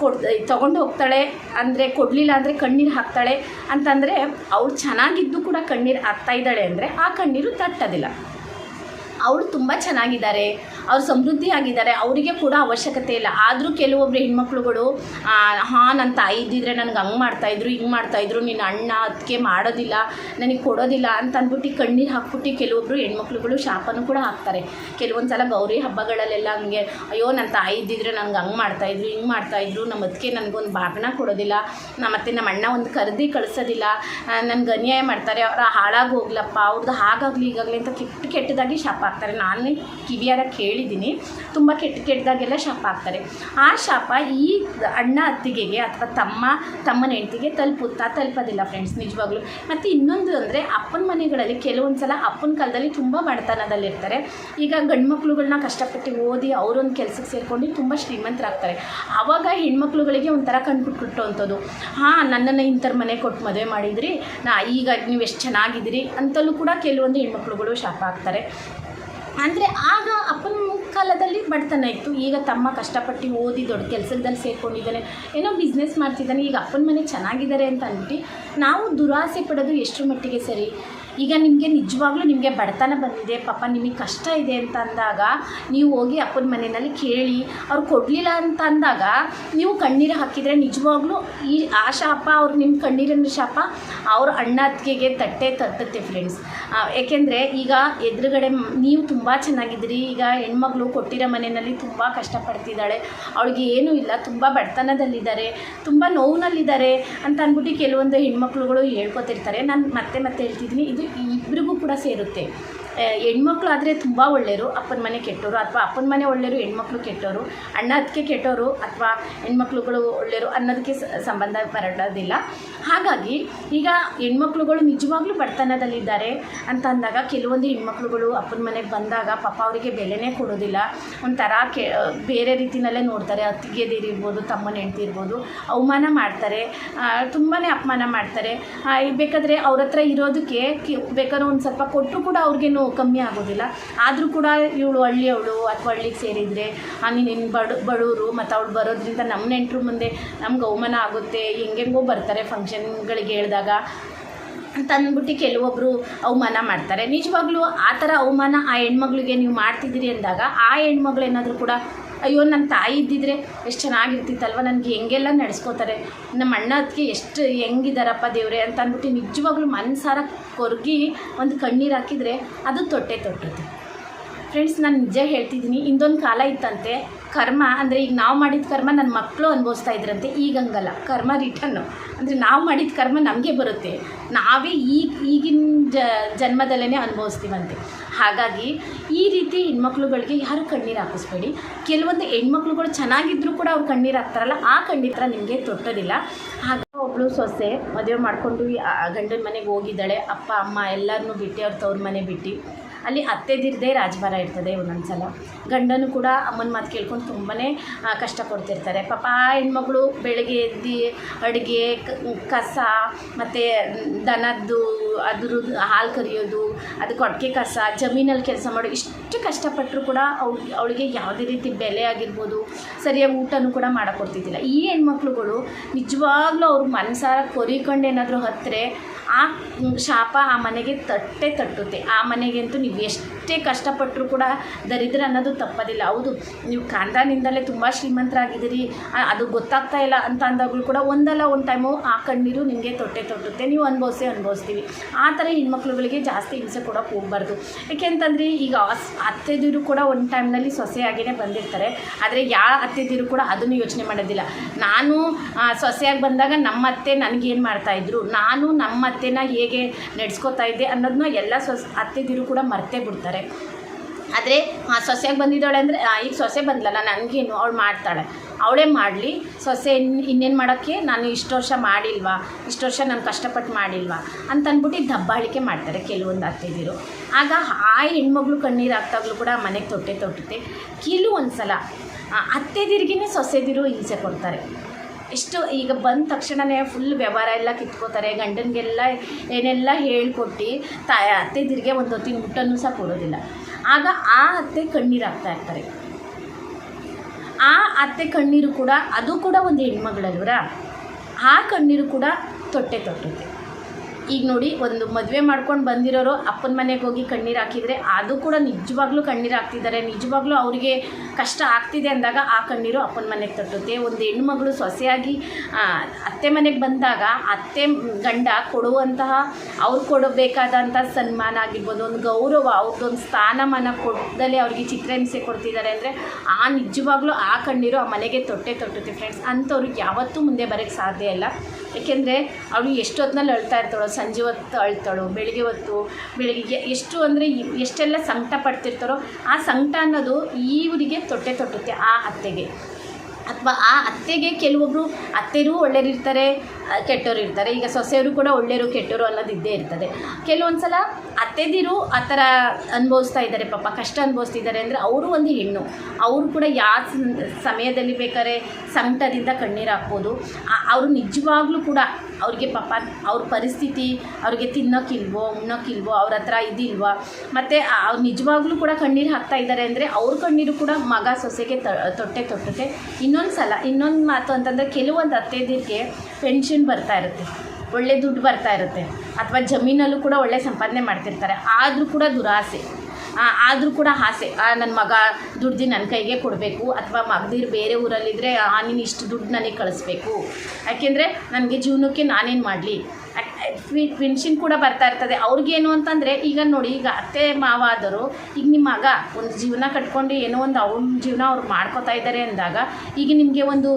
ಕೊಡ್ ತೊಗೊಂಡು ಹೋಗ್ತಾಳೆ ಅಂದರೆ ಕೊಡಲಿಲ್ಲ ಅಂದರೆ ಕಣ್ಣೀರು ಹಾಕ್ತಾಳೆ ಅಂತಂದರೆ ಅವಳು ಚೆನ್ನಾಗಿದ್ದು ಕೂಡ ಕಣ್ಣೀರು ಹಾಕ್ತಾ ಇದ್ದಾಳೆ ಅಂದರೆ ಆ ಕಣ್ಣೀರು ತಟ್ಟೋದಿಲ್ಲ. ಅವಳು ತುಂಬ ಚೆನ್ನಾಗಿದ್ದಾರೆ ಅವ್ರು ಸಮೃದ್ಧಿ ಆಗಿದ್ದಾರೆ ಅವರಿಗೆ ಕೂಡ ಅವಶ್ಯಕತೆ ಇಲ್ಲ. ಆದರೂ ಕೆಲವೊಬ್ರು ಹೆಣ್ಮಕ್ಳುಗಳು ಹಾಂ ನನ್ನ ತಾಯಿ ಇದ್ದಿದ್ರೆ ನನಗೆ ಹಂಗೆ ಮಾಡ್ತಾಯಿದ್ರು ಹಿಂಗೆ ಮಾಡ್ತಾಯಿದ್ರು ನಿನ್ನ ಅಣ್ಣ ಅದಕ್ಕೆ ಮಾಡೋದಿಲ್ಲ, ನನಗೆ ಕೊಡೋದಿಲ್ಲ ಅಂತ ಅಂದ್ಬಿಟ್ಟು ಕಣ್ಣೀರು ಹಾಕ್ಬಿಟ್ಟು ಕೆಲವೊಬ್ರು ಹೆಣ್ಮಕ್ಳುಗಳು ಶಾಪನೂ ಕೂಡ ಹಾಕ್ತಾರೆ. ಕೆಲವೊಂದು ಸಲ ಗೌರಿ ಹಬ್ಬಗಳಲ್ಲೆಲ್ಲ ಹಂಗೆ, ಅಯ್ಯೋ ನನ್ನ ತಾಯಿ ಇದ್ದಿದ್ರೆ ನನಗೆ ಹಂಗೆ ಮಾಡ್ತಾಯಿದ್ರು ಹಿಂಗೆ ಮಾಡ್ತಾಯಿದ್ರು ನಮ್ಮ ಅದಕ್ಕೆ ನನಗೊಂದು ಭಾಗನ ಕೊಡೋದಿಲ್ಲ ಮತ್ತೆ ನಮ್ಮ ಅಣ್ಣ ಒಂದು ಕರೆದಿ ಕಳಿಸೋದಿಲ್ಲ ನನಗೆ ಅನ್ಯಾಯ ಮಾಡ್ತಾರೆ, ಅವ್ರ ಹಾಳಾಗಿ ಹೋಗ್ಲಪ್ಪ ಅವ್ರದ್ದು ಹಾಗಾಗಲಿ ಈಗಾಗಲಿ ಅಂತ ಕೆಟ್ಟ ಕೆಟ್ಟದಾಗಿ ಶಾಪ ಹಾಕ್ತಾರೆ. ನಾನೇ ಕಿವಿಯಾರ ಕೇಳಿದ್ದೀನಿ ತುಂಬ ಕೆಟ್ಟ ಕೆಟ್ಟದಾಗೆಲ್ಲ ಶಾಪ ಹಾಕ್ತಾರೆ. ಆ ಶಾಪ ಈ ಅಣ್ಣ ಅತ್ತಿಗೆಗೆ ಅಥವಾ ತಮ್ಮ, ತಮ್ಮನ ಹೆಂಡತಿಗೆ ತಲುಪುತ್ತಾ ತಲುಪೋದಿಲ್ಲ ಫ್ರೆಂಡ್ಸ್ ನಿಜವಾಗ್ಲೂ. ಮತ್ತು ಇನ್ನೊಂದು ಅಂದರೆ ಅಪ್ಪನ ಮನೆಗಳಲ್ಲಿ ಕೆಲವೊಂದು ಸಲ ಅಪ್ಪನ ಕಾಲದಲ್ಲಿ ತುಂಬ ಬಡತನದಲ್ಲಿರ್ತಾರೆ. ಈಗ ಗಂಡು ಮಕ್ಳುಗಳ್ನ ಕಷ್ಟಪಟ್ಟು ಓದಿ ಅವರೊಂದು ಕೆಲಸಕ್ಕೆ ಸೇರ್ಕೊಂಡು ತುಂಬ ಶ್ರೀಮಂತರಾಗ್ತಾರೆ. ಆವಾಗ ಹೆಣ್ಮಕ್ಳುಗಳಿಗೆ ಒಂಥರ ಕಣ್ಬಿಟ್ಬಿಟ್ಟು ಅಂಥದ್ದು ಹಾಂ, ನನ್ನನ್ನು ಇಂಥರ ಮನೆ ಕೊಟ್ಟು ಮದುವೆ ಮಾಡಿದ್ರಿ. ನಾ ಈಗ ನೀವು ಎಷ್ಟು ಚೆನ್ನಾಗಿದ್ದೀರಿ ಅಂತಲೂ ಕೂಡ ಕೆಲವೊಂದು ಹೆಣ್ಮಕ್ಳುಗಳು ಶಾಪ ಹಾಕ್ತಾರೆ. ಅಂದರೆ ಆಗ ಅಪ್ಪನ ಕಾಲದಲ್ಲಿ ಬಡತನ ಇತ್ತು. ಈಗ ತಮ್ಮ ಕಷ್ಟಪಟ್ಟು ಓದಿ ದೊಡ್ಡ ಕೆಲಸದಲ್ಲಿ ಸೇರ್ಕೊಂಡಿದ್ದಾನೆ. ಏನೋ ಬಿಸ್ನೆಸ್ ಮಾಡ್ತಿದ್ದಾನೆ. ಈಗ ಅಪ್ಪನ ಮನೆ ಚೆನ್ನಾಗಿದ್ದಾರೆ ಅಂತ ಅಂದ್ಬಿಟ್ಟು ನಾವು ದುರಾಸೆ ಪಡೋದು ಎಷ್ಟರ ಮಟ್ಟಿಗೆ ಸರಿ? ಈಗ ನಿಮಗೆ ನಿಜವಾಗ್ಲೂ ನಿಮಗೆ ಬಡತನ ಬಂದಿದೆ, ಪಾಪ ನಿಮಗೆ ಕಷ್ಟ ಇದೆ ಅಂತ ಅಂದಾಗ ನೀವು ಹೋಗಿ ಅಪ್ಪನ ಮನೆಯಲ್ಲಿ ಕೇಳಿ, ಅವ್ರು ಕೊಡಲಿಲ್ಲ ಅಂತ ಅಂದಾಗ ನೀವು ಕಣ್ಣೀರು ಹಾಕಿದರೆ ನಿಜವಾಗ್ಲೂ ಈ ಆ ಶಾಪ ಅವ್ರು ನಿಮ್ಮ ಕಣ್ಣೀರಿನ ಶಾಪ ಅವ್ರ ಅಣ್ಣ ಅತ್ತಿಗೆಗೆ ತಟ್ಟೆ ತಟ್ಟುತ್ತೆ ಫ್ರೆಂಡ್ಸ್ ಏಕೆಂದರೆ ಈಗ ಎದುರುಗಡೆ ನೀವು ತುಂಬ ಚೆನ್ನಾಗಿದ್ದೀರಿ, ಈಗ ಹೆಣ್ಮಗಳು ಕೊಟ್ಟಿರೋ ಮನೆಯಲ್ಲಿ ತುಂಬ ಕಷ್ಟಪಡ್ತಿದ್ದಾಳೆ, ಅವಳಿಗೆ ಏನೂ ಇಲ್ಲ, ತುಂಬ ಬಡತನದಲ್ಲಿದ್ದಾರೆ, ತುಂಬ ನೋವಿನಲ್ಲಿದ್ದಾರೆ ಅಂತ ಅಂದ್ಬಿಟ್ಟು ಕೆಲವೊಂದು ಹೆಣ್ಮಕ್ಳುಗಳು ಹೇಳ್ಕೊತಿರ್ತಾರೆ. ನಾನು ಮತ್ತೆ ಮತ್ತೆ ಹೇಳ್ತಿದ್ದೀನಿ, ಇದು ಇಬ್ಬರಿಗೂ ಕೂಡ ಸೇರುತ್ತೆ. ಹೆಣ್ಮಕ್ಳು ಆದರೆ ತುಂಬ ಒಳ್ಳೆಯರು, ಅಪ್ಪನ ಮನೆ ಕೆಟ್ಟವರು ಅಥವಾ ಅಪ್ಪನ ಮನೆ ಒಳ್ಳೆಯರು, ಹೆಣ್ಮಕ್ಳು ಕೆಟ್ಟವರು ಅಣ್ಣ ಅದಕ್ಕೆ ಕೆಟ್ಟವರು ಅಥವಾ ಹೆಣ್ಮಕ್ಳುಗಳು ಒಳ್ಳೆಯರು ಅನ್ನೋದಕ್ಕೆ ಸಂಬಂಧ ಬರೋದಿಲ್ಲ ಹಾಗಾಗಿ ಈಗ ಹೆಣ್ಮಕ್ಳುಗಳು ನಿಜವಾಗ್ಲೂ ಬಡತನದಲ್ಲಿದ್ದಾರೆ ಅಂತ ಅಂದಾಗ ಕೆಲವೊಂದು ಹೆಣ್ಮಕ್ಳುಗಳು ಅಪ್ಪನ ಮನೆಗೆ ಬಂದಾಗ ಪಾಪ ಅವರಿಗೆ ಬೆಲೆನೇ ಕೊಡೋದಿಲ್ಲ. ಒಂಥರ ಕೆ ಬೇರೆ ರೀತಿಯಲ್ಲೇ ನೋಡ್ತಾರೆ. ಅತ್ತಿಗೆದಿರಿರ್ಬೋದು ತಮ್ಮನ ಹೆಂಡ್ತಿ ಇರ್ಬೋದು, ಅವಮಾನ ಮಾಡ್ತಾರೆ. ತುಂಬಾ ಅಪಮಾನ ಮಾಡ್ತಾರೆ. ಬೇಕಾದರೆ ಅವ್ರ ಹತ್ರ ಇರೋದಕ್ಕೆ ಬೇಕಾದ್ರೆ ಒಂದು ಸ್ವಲ್ಪ ಕೊಟ್ಟರು ಕೂಡ ಅವ್ರಿಗೇನು ಕಮ್ಮಿ ಆಗೋದಿಲ್ಲ. ಆದರೂ ಕೂಡ ಇವಳು ಹಳ್ಳಿಯವಳು ಅಥವಾ ಹಳ್ಳಿಗೆ ಸೇರಿದರೆ ನೀನು ಬಡ ಬಡವರು ಮತ್ತು ಅವಳು ಬರೋದ್ರಿಂದ ನಮ್ಮ ನೆಂಟರು ಮುಂದೆ ನಮ್ಗೆ ಅವಮಾನ ಆಗುತ್ತೆ. ಹೆಂಗೆಂಗೋ ಬರ್ತಾರೆ ಫಂಕ್ಷನ್ಗಳಿಗೆ ಹೇಳಿದಾಗ. ಅಂತ ಅಂದ್ಬಿಟ್ಟು ಕೆಲವೊಬ್ಬರು ಅವಮಾನ ಮಾಡ್ತಾರೆ. ನಿಜವಾಗ್ಲೂ ಆ ಥರ ಅವಮಾನ ಆ ಹೆಣ್ಮಗಳಿಗೆ ನೀವು ಮಾಡ್ತಿದ್ದೀರಿ ಅಂದಾಗ, ಆ ಹೆಣ್ಮಗಳೇನಾದರೂ ಕೂಡ ಅಯ್ಯೋ ನನ್ನ ತಾಯಿ ಇದ್ದಿದ್ರೆ ಎಷ್ಟು ಚೆನ್ನಾಗಿರ್ತಿತ್ತಲ್ವ? ನನಗೆ ಹೆಂಗೆಲ್ಲ ನಡೆಸ್ಕೋತಾರೆ. ನಮ್ಮ ಅಣ್ಣ ಅದಕ್ಕೆ ಎಷ್ಟು ಹೆಂಗಿದಾರಪ್ಪ ದೇವ್ರೆ ಅಂತ ಅಂದ್ಬಿಟ್ಟು ನಿಜವಾಗ್ಲೂ ಮನಸಾರ ಕೊರಗಿ ಒಂದು ಕಣ್ಣೀರು ಹಾಕಿದರೆ ಅದು ತೊಟ್ಟೆ ತೊಟ್ಟುತ್ತೆ ಫ್ರೆಂಡ್ಸ್ ನಾನು ನಿಜ ಹೇಳ್ತಿದ್ದೀನಿ ಇಂದೊಂದು ಕಾಲ ಇತ್ತಂತೆ, ಕರ್ಮ, ಅಂದರೆ ಈಗ ನಾವು ಮಾಡಿದ ಕರ್ಮ ನನ್ನ ಮಕ್ಕಳು ಅನುಭವಿಸ್ತಾ ಇದ್ರಂತೆ, ಈಗ ಹಂಗಲ್ಲ, ಕರ್ಮ ರಿಟರ್ನು ಅಂದರೆ ನಾವು ಮಾಡಿದ ಕರ್ಮ ನಮಗೆ ಬರುತ್ತೆ, ನಾವೇ ಈಗ, ಈಗಿನ ಜ ಜನ್ಮದಲ್ಲೇ ಅನುಭವಿಸ್ತೀವಂತೆ. ಹಾಗಾಗಿ ಈ ರೀತಿ ಹೆಣ್ಮಕ್ಳುಗಳಿಗೆ ಯಾರು ಕಣ್ಣೀರು ಹಾಕಿಸ್ಬೇಡಿ, ಕೆಲವೊಂದು ಹೆಣ್ಮಕ್ಳುಗಳು ಚೆನ್ನಾಗಿದ್ದರೂ ಕೂಡ ಅವ್ರು ಕಣ್ಣೀರು ಹಾಕ್ತಾರಲ್ಲ, ಆ ಕಣ್ಣೀರ ನಿಮಗೆ ತೊಟ್ಟೋದಿಲ್ಲ. ಹಾಗೆ ಒಬ್ಬಳು ಸೊಸೆ ಮದುವೆ ಮಾಡಿಕೊಂಡು ಗಂಡನ ಮನೆಗೆ ಹೋಗಿದ್ದಾಳೆ, ಅಪ್ಪ, ಅಮ್ಮ ಎಲ್ಲರನ್ನೂ ಬಿಟ್ಟು, ಅವ್ರ ತವ್ರ ಮನೆ ಬಿಟ್ಟು ಅಲ್ಲಿ ಅತ್ತೆದಿರದೇ ರಾಜಭಾರ ಇರ್ತದೆ ಒಂದೊಂದು ಸಲ ಗಂಡನು ಕೂಡ ಅಮ್ಮನ ಮಾತು ಕೇಳ್ಕೊಂಡು ತುಂಬಾ ಕಷ್ಟ ಕೊಡ್ತಿರ್ತಾರೆ ಪಾಪ ಹೆಣ್ಮಗಳು ಬೆಳಗ್ಗೆ ಎದ್ದು ಅಡುಗೆ ಕಸ, ಮತ್ತು ದನದ್ದು ಅದ್ರದ್ದು ಹಾಲು ಕರಿಯೋದು, ಅದಕ್ಕೆ ಅಡಿಕೆ ಕಸ, ಜಮೀನಲ್ಲಿ ಕೆಲಸ ಮಾಡೋ ಇಷ್ಟು ಕಷ್ಟಪಟ್ಟರು ಕೂಡ ಅವ್ಳು ಅವಳಿಗೆ ಯಾವುದೇ ರೀತಿ ಬೆಲೆ ಆಗಿರ್ಬೋದು, ಸರಿಯಾಗಿ ಊಟನೂ ಕೂಡ ಮಾಡೋಕ್ಕೊಡ್ತಿದ್ದಿಲ್ಲ ಈ ಹೆಣ್ಮಕ್ಳುಗಳು ನಿಜವಾಗ್ಲೂ ಅವ್ರ ಮನಸಾರ ಕೊರಿಕೊಂಡು ಏನಾದರೂ ಹತ್ತರೆ ಆ ಶಾಪ ಆ ಮನೆಗೆ ತಟ್ಟೆ ತಟ್ಟುತ್ತೆ. ಆ ಮನೆಗಂತೂ ನೀವು ಎಷ್ಟೇ ಕಷ್ಟಪಟ್ಟರೂ ಕೂಡ ದರಿದ್ರ ಅನ್ನೋದು ತಪ್ಪದಿಲ್ಲ. ಹೌದು, ನೀವು ಕಾಂಡಾನಿಂದಲೇ ತುಂಬ ಶ್ರೀಮಂತರಾಗಿದ್ದೀರಿ ಅದು ಗೊತ್ತಾಗ್ತಾ ಇಲ್ಲ ಅಂತ ಅಂದಾಗಲೂ ಕೂಡ ಒಂದಲ್ಲ ಒಂದು ಟೈಮು ಆ ಕಣ್ಣೀರು ನಿಮಗೆ ತೊಟ್ಟೆ ತೊಟ್ಟುತ್ತೆ. ನೀವು ಅನುಭವಿಸಿ ಅನುಭವಿಸ್ತೀವಿ. ಆ ಥರ ಹೆಣ್ಮಕ್ಳುಗಳಿಗೆ ಜಾಸ್ತಿ ಹಿಂಸೆ ಕೊಡೋಕೆ ಹೋಗ್ಬಾರ್ದು. ಯಾಕೆಂತಂದರೆ ಈಗ ಅತ್ತೆದಿರು ಕೂಡ ಒಂದು ಟೈಮ್ನಲ್ಲಿ ಸೊಸೆಯಾಗಿಯೇ ಬಂದಿರ್ತಾರೆ. ಆದರೆ ಯಾವ ಅತ್ತೆದಿರು ಕೂಡ ಅದನ್ನು ಯೋಚನೆ ಮಾಡೋದಿಲ್ಲ. ನಾನು ಸೊಸೆಯಾಗಿ ಬಂದಾಗ ನಮ್ಮ ಅತ್ತೆ ನನಗೇನು ಮಾಡ್ತಾಯಿದ್ರು ನಾನು ನಮ್ಮ ಅತ್ತೆನ ಹೇಗೆ ನಡೆಸ್ಕೋತಾ ಇದ್ದೆ ಅನ್ನೋದನ್ನ ಎಲ್ಲ ಸೊಸ್ ಅತ್ತೆದಿರು ಕೂಡ ಮರ್ತೇ ಬಿಡ್ತಾರೆ. ಆದರೆ ಸೊಸೆಯಾಗಿ ಬಂದಿದ್ದಾಳೆ ಅಂದರೆ ಈಗ ಸೊಸೆ ಬಂದ್ಲಲ್ಲ, ನನಗೇನು? ಅವಳು ಮಾಡ್ತಾಳೆ. ಅವಳೇ ಮಾಡಲಿ. ಸೊಸೆ, ಇನ್- ಇನ್ನೇನು ಮಾಡೋಕ್ಕೆ? ನಾನು ಇಷ್ಟು ವರ್ಷ ಮಾಡಿಲ್ವಾ? ಇಷ್ಟು ವರ್ಷ ನಾನು ಕಷ್ಟಪಟ್ಟು ಮಾಡಿಲ್ವಾ? ಅಂತ ಅಂದ್ಬಿಟ್ಟು ದಬ್ಬಾಳಿಕೆ ಮಾಡ್ತಾರೆ ಕೆಲವೊಂದು ಅತ್ತೆದಿರು ಆಗ ಆ ಹೆಣ್ಮಗಳು ಕಣ್ಣೀರು ಹಾಕ್ದಾಗಲೂ ಕೂಡ ಮನೆಗೆ ತೊಟ್ಟೆ ತೊಟ್ಟುತ್ತೆ. ಕೆಲವೊಂದು ಸಲ ಅತ್ತೆದಿರಿಗೇ ಸೊಸೆದಿರು ಹಿಂಸೆ ಕೊಡ್ತಾರೆ. ಎಷ್ಟು, ಈಗ ಬಂದ ತಕ್ಷಣವೇ ಫುಲ್ ವ್ಯವಹಾರ ಎಲ್ಲ ಕಿತ್ಕೋತಾರೆ. ಗಂಡನಿಗೆಲ್ಲ ಏನೆಲ್ಲ ಹೇಳ್ಕೊಟ್ಟು ತಾಯ ಅತ್ತೆದಿರಿಗೆ ಒಂದು ಹೊತ್ತಿನ ಊಟನೂ ಸಹ ಕೊಡೋದಿಲ್ಲ. ಆಗ ಆ ಅತ್ತೆ ಕಣ್ಣೀರು ಹಾಕ್ತಾ ಇರ್ತಾರೆ. ಆ ಅತ್ತೆ ಕಣ್ಣೀರು ಕೂಡ ಅದು ಕೂಡ ಒಂದು ಹೆಣ್ಮಗಳಲ್ವರ? ಆ ಕಣ್ಣೀರು ಕೂಡ ತೊಟ್ಟೆ ತೊಟ್ಟುತ್ತೆ ಈಗ ನೋಡಿ, ಒಂದು ಮದುವೆ ಮಾಡ್ಕೊಂಡು ಬಂದಿರೋರು ಅಪ್ಪನ ಮನೆಗೆ ಹೋಗಿ ಕಣ್ಣೀರು ಹಾಕಿದರೆ ಅದು ಕೂಡ ನಿಜವಾಗ್ಲೂ ಕಣ್ಣೀರು ಹಾಕ್ತಿದ್ದಾರೆ. ನಿಜವಾಗ್ಲೂ ಅವರಿಗೆ ಕಷ್ಟ ಆಗ್ತಿದೆ ಅಂದಾಗ ಆ ಕಣ್ಣೀರು ಅಪ್ಪನ ಮನೆಗೆ ತಟ್ಟುತ್ತೆ. ಒಂದು ಹೆಣ್ಮಗಳು ಸೊಸೆಯಾಗಿ ಅತ್ತೆ ಮನೆಗೆ ಬಂದಾಗ ಅತ್ತೆ ಗಂಡ ಕೊಡುವಂತಹ, ಅವ್ರು ಕೊಡಬೇಕಾದಂಥ ಸನ್ಮಾನ ಆಗಿರ್ಬೋದು, ಒಂದು ಗೌರವ ಅವ್ರದ್ದೊಂದು ಸ್ಥಾನಮಾನ ಕೊಡ್ದಲ್ಲಿ ಅವ್ರಿಗೆ ಚಿತ್ರಹಿಂಸೆ ಕೊಡ್ತಿದ್ದಾರೆ ಅಂದರೆ ಆ ನಿಜವಾಗ್ಲೂ ಆ ಕಣ್ಣೀರು ಆ ಮನೆಗೆ ತೊಟ್ಟೆ ತೊಟ್ಟುತ್ತೆ ಫ್ರೆಂಡ್ಸ್ ಅಂಥವ್ರು ಯಾವತ್ತೂ ಮುಂದೆ ಬರೋಕ್ಕೆ ಸಾಧ್ಯ ಇಲ್ಲ. ಏಕೆಂದರೆ ಅವಳು ಎಷ್ಟೊತ್ತಿನಲ್ಲಿ ಅಳ್ತಾ ಇರ್ತಾಳೋ ಸಂಜೆ ಹೊತ್ತು ಅಳ್ತಾಳು ಬೆಳಿಗ್ಗೆ ಹೊತ್ತು ಬೆಳಿಗ್ಗೆ ಎಷ್ಟು ಅಂದರೆ ಎಷ್ಟೆಲ್ಲ ಸಂಕಟ ಪಡ್ತಿರ್ತಾರೋ ಆ ಸಂಕಟ ಅನ್ನೋದು ಇವರಿಗೆ ತೊಟ್ಟೆ ತೊಟ್ಟುತ್ತೆ ಆ ಅತ್ತೆಗೆ. ಅಥವಾ ಆ ಅತ್ತೆಗೆ ಕೆಲವೊಬ್ಬರು ಅತ್ತೆರೂ ಒಳ್ಳೆಯರಿರ್ತಾರೆ ಆ, ಕೆಟ್ಟೋರು ಇರ್ತಾರೆ. ಈಗ ಸೊಸೆಯವರು ಕೂಡ ಒಳ್ಳೆಯರು, ಕೆಟ್ಟರು ಅನ್ನೋದು ಇದ್ದೇ ಇರ್ತದೆ. ಕೆಲವೊಂದು ಸಲ ಅತ್ತೆದಿರು ಆ ಥರ ಅನುಭವಿಸ್ತಾ ಇದ್ದಾರೆ ಪಾಪ. ಕಷ್ಟ ಅನುಭವಿಸ್ತಿದ್ದಾರೆ ಅಂದರೆ ಅವರು ಒಂದು ಹೆಣ್ಣು. ಅವರು ಕೂಡ ಯಾವ ಸಮಯದಲ್ಲಿ ಬೇಕಾದ್ರೆ ಸಂಕಟದಿಂದ ಕಣ್ಣೀರು ಹಾಕ್ಬೋದು. ಅವರು ನಿಜವಾಗ್ಲೂ ಕೂಡ ಅವ್ರಿಗೆ ಪಾಪ, ಅವ್ರ ಪರಿಸ್ಥಿತಿ, ಅವ್ರಿಗೆ ತಿನ್ನೋಕ್ಕಿಲ್ವೋ ಉಣ್ಣೋಕ್ಕಿಲ್ವೋ ಅವ್ರ ಹತ್ರ ಇದಿಲ್ವೋ? ಮತ್ತು ಅವ್ರು ನಿಜವಾಗ್ಲೂ ಕೂಡ ಕಣ್ಣೀರು ಹಾಕ್ತಾ ಇದ್ದಾರೆ ಅಂದರೆ ಅವ್ರ ಕಣ್ಣೀರು ಕೂಡ ಮಗ ಸೊಸೆಗೆ ತೊಟ್ಟೆ ತೊಟ್ಟುತ್ತೆ. ಇನ್ನೊಂದು ಸಲ ಇನ್ನೊಂದು ಮಾತು ಅಂತಂದರೆ ಕೆಲವೊಂದು ಅತ್ತೆದಿರಿಗೆ ಬರ್ತಾ ಇರುತ್ತೆ, ಒಳ್ಳೆ ದುಡ್ಡು ಬರ್ತಾ ಇರುತ್ತೆ, ಅಥವಾ ಜಮೀನಲ್ಲೂ ಕೂಡ ಒಳ್ಳೆ ಸಂಪಾದನೆ ಮಾಡ್ತಿರ್ತಾರೆ. ಆದರೂ ಕೂಡ ದುರಾಸೆ. ಆದರೂ ಕೂಡ ಆಸೆ. ನನ್ನ ಮಗ ದುಡ್ದು ನನ್ನ ಕೈಗೆ ಕೊಡಬೇಕು, ಅಥವಾ ಮಗದಿರು ಬೇರೆ ಊರಲ್ಲಿದ್ದರೆ ನೀನು ಇಷ್ಟು ದುಡ್ಡು ನನಗೆ ಕಳಿಸ್ಬೇಕು. ಯಾಕೆಂದರೆ, ನನಗೆ ಜೀವನಕ್ಕೆ ನಾನೇನು ಮಾಡಲಿ? ಪೆನ್ಷನ್ ಕೂಡ ಬರ್ತಾ ಇರ್ತದೆ. ಅವ್ರಿಗೇನು ಅಂತಂದರೆ, ಈಗ ನೋಡಿ, ಈಗ ಅತ್ತೆ ಮಾವ ಆದರು ಈಗ ನಿಮ್ಮ ಮಗ ಒಂದು ಜೀವನ ಕಟ್ಕೊಂಡು ಏನೋ ಒಂದು ಅವ್ರ ಜೀವನ ಅವ್ರು ಮಾಡ್ಕೋತಾ ಇದ್ದಾರೆ ಅಂದಾಗ, ಈಗ ನಿಮಗೆ ಒಂದು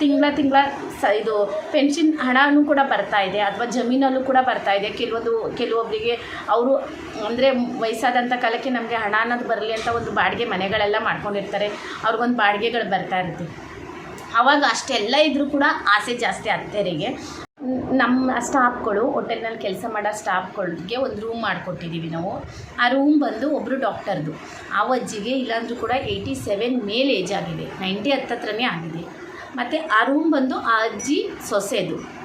ತಿಂಗಳ ತಿಂಗಳ ಸ ಇದು ಪೆನ್ಷನ್ ಹಣನೂ ಕೂಡ ಬರ್ತಾ ಇದೆ, ಅಥವಾ ಜಮೀನಲ್ಲೂ ಕೂಡ ಬರ್ತಾ ಇದೆ. ಕೆಲವೊಂದು ಕೆಲವೊಬ್ಬರಿಗೆ ಅವರು, ಅಂದರೆ ವಯಸ್ಸಾದಂಥ ಕಾಲಕ್ಕೆ ನಮಗೆ ಹಣ ಅನ್ನೋದು ಬರಲಿ ಅಂತ ಒಂದು ಬಾಡಿಗೆ ಮನೆಗಳೆಲ್ಲ ಮಾಡ್ಕೊಂಡಿರ್ತಾರೆ. ಅವ್ರಿಗೊಂದು ಬಾಡಿಗೆಗಳು ಬರ್ತಾ ಇರುತ್ತೆ. ಆವಾಗ ಅಷ್ಟೆಲ್ಲ ಇದ್ದರೂ ಕೂಡ ಆಸೆ ಜಾಸ್ತಿ ಅತ್ತೆರಿಗೆ. ನಮ್ಮ ಸ್ಟಾಫ್ಗಳು, ಹೋಟೆಲ್ನಲ್ಲಿ ಕೆಲಸ ಮಾಡೋ ಸ್ಟಾಫ್ಗಳಿಗೆ ಒಂದು ರೂಮ್ ಮಾಡಿಕೊಟ್ಟಿದ್ದೀವಿ ನಾವು. ಆ ರೂಮ್ ಬಂದು ಒಬ್ಬರು ಡಾಕ್ಟರ್ದು. ಆ ಅಜ್ಜಿಗೆ ಇಲ್ಲಾಂದ್ರೂ ಕೂಡ ಏಯ್ಟಿ ಸೆವೆನ್ ಮೇಲ್ ಏಜ್ ಆಗಿದೆ. ನೈಂಟಿ ಹತ್ತತ್ರನೇ ಆಗಿದೆ. ಮತ್ತು ಆ ರೂಮ್ ಬಂದು ಆ ಅಜ್ಜಿ ಸೊಸೆದು.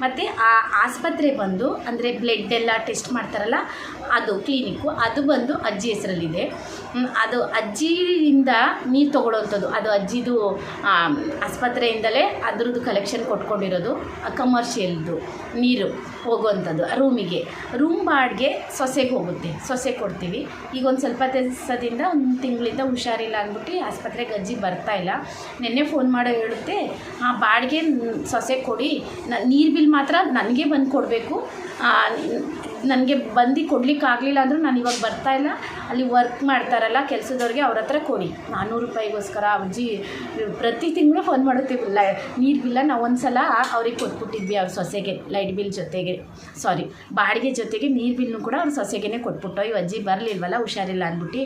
ಮತ್ತು ಆ ಆಸ್ಪತ್ರೆ ಬಂದು, ಅಂದರೆ ಬ್ಲಡ್ ಎಲ್ಲ ಟೆಸ್ಟ್ ಮಾಡ್ತಾರಲ್ಲ, ಅದು ಕ್ಲಿನಿಕ್ಕು, ಅದು ಬಂದು ಅಜ್ಜಿ ಹೆಸರಲ್ಲಿದೆ. ಅದು ಅಜ್ಜಿಯಿಂದ ನೀರು ತೊಗೊಳ್ಳೋವಂಥದ್ದು ಅದು ಅಜ್ಜಿದು ಆಸ್ಪತ್ರೆಯಿಂದಲೇ ಅದ್ರದ್ದು ಕಲೆಕ್ಷನ್ ಕೊಟ್ಕೊಂಡಿರೋದು, ಕಮರ್ಷಿಯಲ್ದು ನೀರು ಹೋಗುವಂಥದ್ದು, ರೂಮಿಗೆ. ರೂಮ್ ಬಾಡಿಗೆ ಸೊಸೆಗೆ ಹೋಗುತ್ತೆ ಸೊಸೆ ಕೊಡ್ತೀವಿ. ಈಗ ಒಂದು ಸ್ವಲ್ಪ ದಿವಸದಿಂದ ಒಂದು ತಿಂಗಳಿಂದ ಹುಷಾರಿಲ್ಲ ಅಂದ್ಬಿಟ್ಟು ಆಸ್ಪತ್ರೆಗೆ ಅಜ್ಜಿ ಬರ್ತಾ ಇಲ್ಲ. ನಿನ್ನೆ ಫೋನ್ ಮಾಡೋ ಹೇಳುತ್ತೆ, ಆ, ಬಾಡಿಗೆ ಸೊಸೆ ಕೊಡಿ. ನೀರು ಬಿಲ್ ಮಾತ್ರ ನನಗೆ ಬಂದು ಕೊಡಬೇಕು. ನನಗೆ ಬಂದು ಕೊಡಲಿಕ್ಕಾಗಲಿಲ್ಲ ಅಂದರೂ ನಾನು ಇವಾಗ ಬರ್ತಾ ಇಲ್ಲ. ಅಲ್ಲಿ ವರ್ಕ್ ಮಾಡ್ತಾರಲ್ಲ ಕೆಲಸದವ್ರಿಗೆ ಅವ್ರ ಹತ್ರ ಕೊಡಿ. ನಾನ್ನೂರು ರೂಪಾಯಿಗೋಸ್ಕರ ಅಜ್ಜಿ, ಪ್ರತಿ ತಿಂಗಳು ಫೋನ್ ಮಾಡುತ್ತೀವಿ. ಲೈ, ನೀರು ಬಿಲ್ಲ ನಾವು ಒಂದು ಸಲ ಅವ್ರಿಗೆ ಕೊಟ್ಬಿಟ್ಟಿದ್ವಿ ಅವ್ರ ಸೊಸೆಗೆ ಲೈಟ್ ಬಿಲ್ ಜೊತೆಗೆ. ಸಾರಿ ಬಾಡಿಗೆ ಜೊತೆಗೆ ನೀರು ಬಿಲ್ನು ಕೂಡ ಅವ್ರ ಸೊಸೆಗೆ ಕೊಟ್ಬಿಟ್ಟು. ಈ ಅಜ್ಜಿ ಬರಲಿಲ್ವಲ್ಲ, ಹುಷಾರಿಲ್ಲ ಅಂದ್ಬಿಟ್ಟು.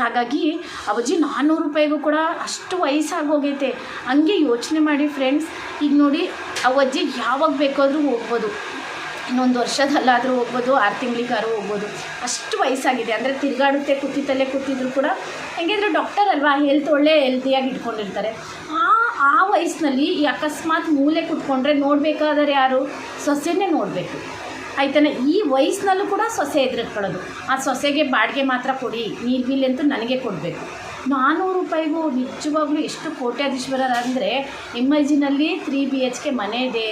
ಹಾಗಾಗಿ ಅವಜ್ಜಿ ನಾನ್ನೂರು ರೂಪಾಯಿಗೂ ಕೂಡ ಅಷ್ಟು ವಯಸ್ಸಾಗೋಗೈತೆ. ಹಂಗೆ ಯೋಚನೆ ಮಾಡಿ ಫ್ರೆಂಡ್ಸ್ ಈಗ ನೋಡಿ ಅವಜ್ಜಿ ಯಾವಾಗ ಬೇಕಾದರೂ ಹೋಗ್ಬೋದು. ಇನ್ನೊಂದು ವರ್ಷದಲ್ಲಾದರೂ ಹೋಗ್ಬೋದು, ಆರು ತಿಂಗಳಿಗಾದ್ರೂ ಹೋಗ್ಬೋದು. ಅಷ್ಟು ವಯಸ್ಸಾಗಿದೆ. ಅಂದರೆ ತಿರುಗಾಡುತ್ತೆ ಕೂತಿತ್ತಲ್ಲೇ ಕೂತಿದ್ರು ಕೂಡ. ಹೆಂಗಿದ್ರು ಡಾಕ್ಟರ್ ಅಲ್ವಾ ಹೆಲ್ತ್ ಒಳ್ಳೆ ಹೆಲ್ತಿಯಾಗಿ ಇಟ್ಕೊಂಡಿರ್ತಾರೆ. ಆ ಆ ವಯಸ್ಸಿನಲ್ಲಿ ಈ ಅಕಸ್ಮಾತ್ ಮೂಲೆ ಕುತ್ಕೊಂಡ್ರೆ ನೋಡಬೇಕಾದರೆ ಯಾರು? ಸೊಸೆನೇ ನೋಡಬೇಕು. ಆಯ್ತಾನೆ? ಈ ವಯಸ್ಸಿನಲ್ಲೂ ಕೂಡ ಸೊಸೆ ಎದುರಿಕೊಳ್ಳೋದು ಆ ಸೊಸೆಗೆ ಬಾಡಿಗೆ ಮಾತ್ರ ಕೊಡಿ ನೀರು ಬಿಲ್ ನನಗೆ ಕೊಡಬೇಕು. ನಾನ್ನೂರು ರೂಪಾಯಿಗೂ ನಿಜವಾಗ್ಲೂ ಎಷ್ಟು ಕೋಟ್ಯಾಧೀಶ್ವರರಂದರೆ ಎಂ ಐ ಜಿನಲ್ಲಿ ತ್ರೀ ಬಿ ಎಚ್ ಕೆ ಮನೆ ಇದೆ.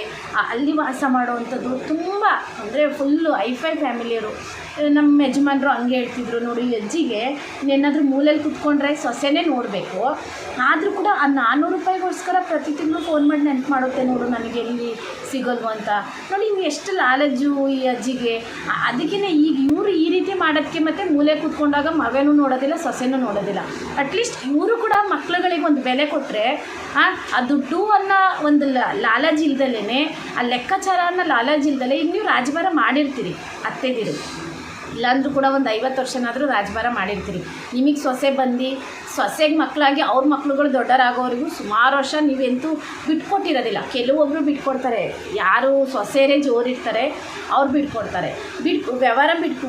ಅಲ್ಲಿ ವಾಸ ಮಾಡುವಂಥದ್ದು ತುಂಬ, ಅಂದರೆ ಫುಲ್ಲು ಐಫೈ ಫ್ಯಾಮಿಲಿಯರು ನಮ್ಮ ಯಜಮಾನರು ಹಂಗೆ ಹೇಳ್ತಿದ್ರು ನೋಡಿ ಅಜ್ಜಿಗೆ ಏನಾದರೂ ಮೂಲೆಯಲ್ಲಿ ಕುತ್ಕೊಂಡ್ರೆ ಸೊಸೆನೇ ನೋಡಬೇಕು. ಆದರೂ ಕೂಡ ಆ ನಾನ್ನೂರು ರೂಪಾಯಿಗೋಸ್ಕರ ಪ್ರತಿ ತಿಂಗಳು ಫೋನ್ ಮಾಡಿ ನೆನ್ಪು ಮಾಡುತ್ತೆ ನೋಡು ನನಗೆ ಎಲ್ಲಿ ಸಿಗೋಲ್ವ ಅಂತ. ನೋಡಿ ಇವು ಎಷ್ಟು ಲಾಲಜ್ಜು ಈ ಅಜ್ಜಿಗೆ. ಅದಕ್ಕೇ ಈಗ ಇವರು ಈ ರೀತಿ ಮಾಡೋದಕ್ಕೆ ಮತ್ತು ಮೂಲೆ ಕೂತ್ಕೊಂಡಾಗ ಮಗನೂ ನೋಡೋದಿಲ್ಲ, ಸೊಸೆನೂ ನೋಡೋದಿಲ್ಲ. ಅಟ್ಲೀಸ್ಟ್ ಇವರು ಕೂಡ ಮಕ್ಳುಗಳಿಗೆ ಒಂದು ಬೆಲೆ ಕೊಟ್ಟರೆ ಆ ದುಡ್ಡು ಅನ್ನೋ ಒಂದು ಲಾಲಜ್ ಇಲ್ದಲೇ ಆ ಲೆಕ್ಕಾಚಾರ ಅನ್ನೋ ಲಾಲಜ್ ಇಲ್ದಲೇ ಈಗ ನೀವು ರಾಜಭಾರ ಮಾಡಿರ್ತೀರಿ. ಅತ್ತೆದಿರು ಇಲ್ಲಾಂದ್ರೂ ಕೂಡ ಒಂದು ಐವತ್ತು ವರ್ಷನಾದರೂ ರಾಜಭಾರ ಮಾಡಿರ್ತೀರಿ. ನಿಮಗೆ ಸೊಸೆ ಬಂದು ಸೊಸೆಗೆ ಮಕ್ಕಳಾಗಿ ಅವ್ರ ಮಕ್ಳುಗಳು ದೊಡ್ಡರಾಗೋರಿಗೂ ಸುಮಾರು ವರ್ಷ ನೀವೆಂತೂ ಬಿಟ್ಕೊಟ್ಟಿರೋದಿಲ್ಲ. ಕೆಲವೊಬ್ಬರು ಬಿಟ್ಕೊಡ್ತಾರೆ. ಯಾರು ಸೊಸೆರೇ ಜೋರಿರ್ತಾರೆ, ಅವ್ರು ಬಿಟ್ಕೊಡ್ತಾರೆ. ಬಿಟ್, ವ್ಯವಹಾರ ಬಿಟ್ಕೊ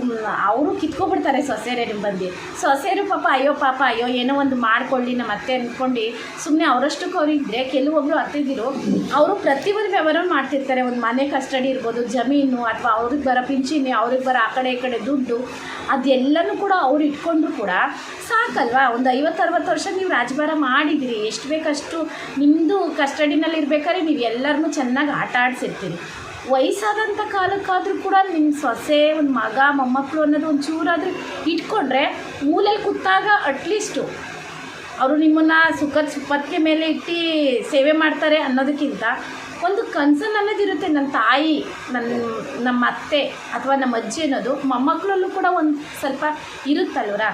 ಅವರು ಕಿತ್ಕೊಬಿಡ್ತಾರೆ ಸೊಸೆರೇ ನಿಮ್ಮ ಬಂದು ಸೊಸೆರು ಪಾಪ, ಅಯ್ಯೋ ಪಾಪ, ಅಯ್ಯೋ, ಏನೋ ಒಂದು ಮಾಡ್ಕೊಳ್ಳಿ, ನಮ್ಮ ಅತ್ತೆ ಅಂದ್ಕೊಂಡು ಸುಮ್ಮನೆ ಅವರಷ್ಟಕ್ಕೆ ಅವರಿದ್ದರೆ ಕೆಲವೊಬ್ಬರು ಅತ್ತಿದಿರು ಅವರು ಪ್ರತಿಯೊಂದು ವ್ಯವಹಾರ ಮಾಡ್ತಿರ್ತಾರೆ. ಒಂದು ಮನೆ ಕಸ್ಟಡಿ ಇರ್ಬೋದು, ಜಮೀನು ಅಥವಾ ಅವ್ರಿಗೆ ಬರೋ ಪಿಂಚಿನಿ ಅವ್ರಿಗೆ ಬರೋ ಆ ಕಡೆ ಈ ಕಡೆ ದುಡ್ಡು, ಅದೆಲ್ಲನೂ ಕೂಡ ಅವ್ರು ಇಟ್ಕೊಂಡ್ರು ಕೂಡ ಸಾಕಲ್ವಾ? ಒಂದು ಐವತ್ತು ಅರವತ್ತು ವರ್ಷ ನೀವು ರಾಜಭಾರ ಮಾಡಿದಿರಿ. ಎಷ್ಟು ಬೇಕಷ್ಟು ನಿಮ್ಮದು ಕಸ್ಟಡಿನಲ್ಲಿ ಇರ್ಬೇಕಾದ್ರೆ ನೀವು ಎಲ್ಲರನ್ನೂ ಚೆನ್ನಾಗಿ ಆಟ ಆಡಿಸಿರ್ತೀರಿ. ವಯಸ್ಸಾದಂಥ ಕಾಲಕ್ಕಾದರೂ ಕೂಡ ನಿಮ್ಮ ಸೊಸೆ, ಒಂದು ಮಗ ಮೊಮ್ಮಕ್ಕಳು ಅನ್ನೋದು ಒಂದು ಚೂರಾದರೂ ಇಟ್ಕೊಂಡ್ರೆ ಮೂಲೆಯಲ್ಲಿ ಕೂತಾಗ ಅಟ್ಲೀಸ್ಟು ಅವರು ನಿಮ್ಮನ್ನು ಸುಖದ ಸುಪ್ಪತ್ತಿಗೆ ಮೇಲೆ ಇಟ್ಟು ಸೇವೆ ಮಾಡ್ತಾರೆ ಅನ್ನೋದಕ್ಕಿಂತ ಒಂದು ಕನ್ಸರ್ನ್ ಅನ್ನೋದಿರುತ್ತೆ ನನ್ನ ತಾಯಿ ನನ್ನ ನಮ್ಮ ಅತ್ತೆ ಅಥವಾ ನಮ್ಮ ಅಜ್ಜಿ ಅನ್ನೋದು. ಮೊಮ್ಮಕ್ಕಳಲ್ಲೂ ಕೂಡ ಒಂದು ಸ್ವಲ್ಪ ಇರುತ್ತಲ್ವರ?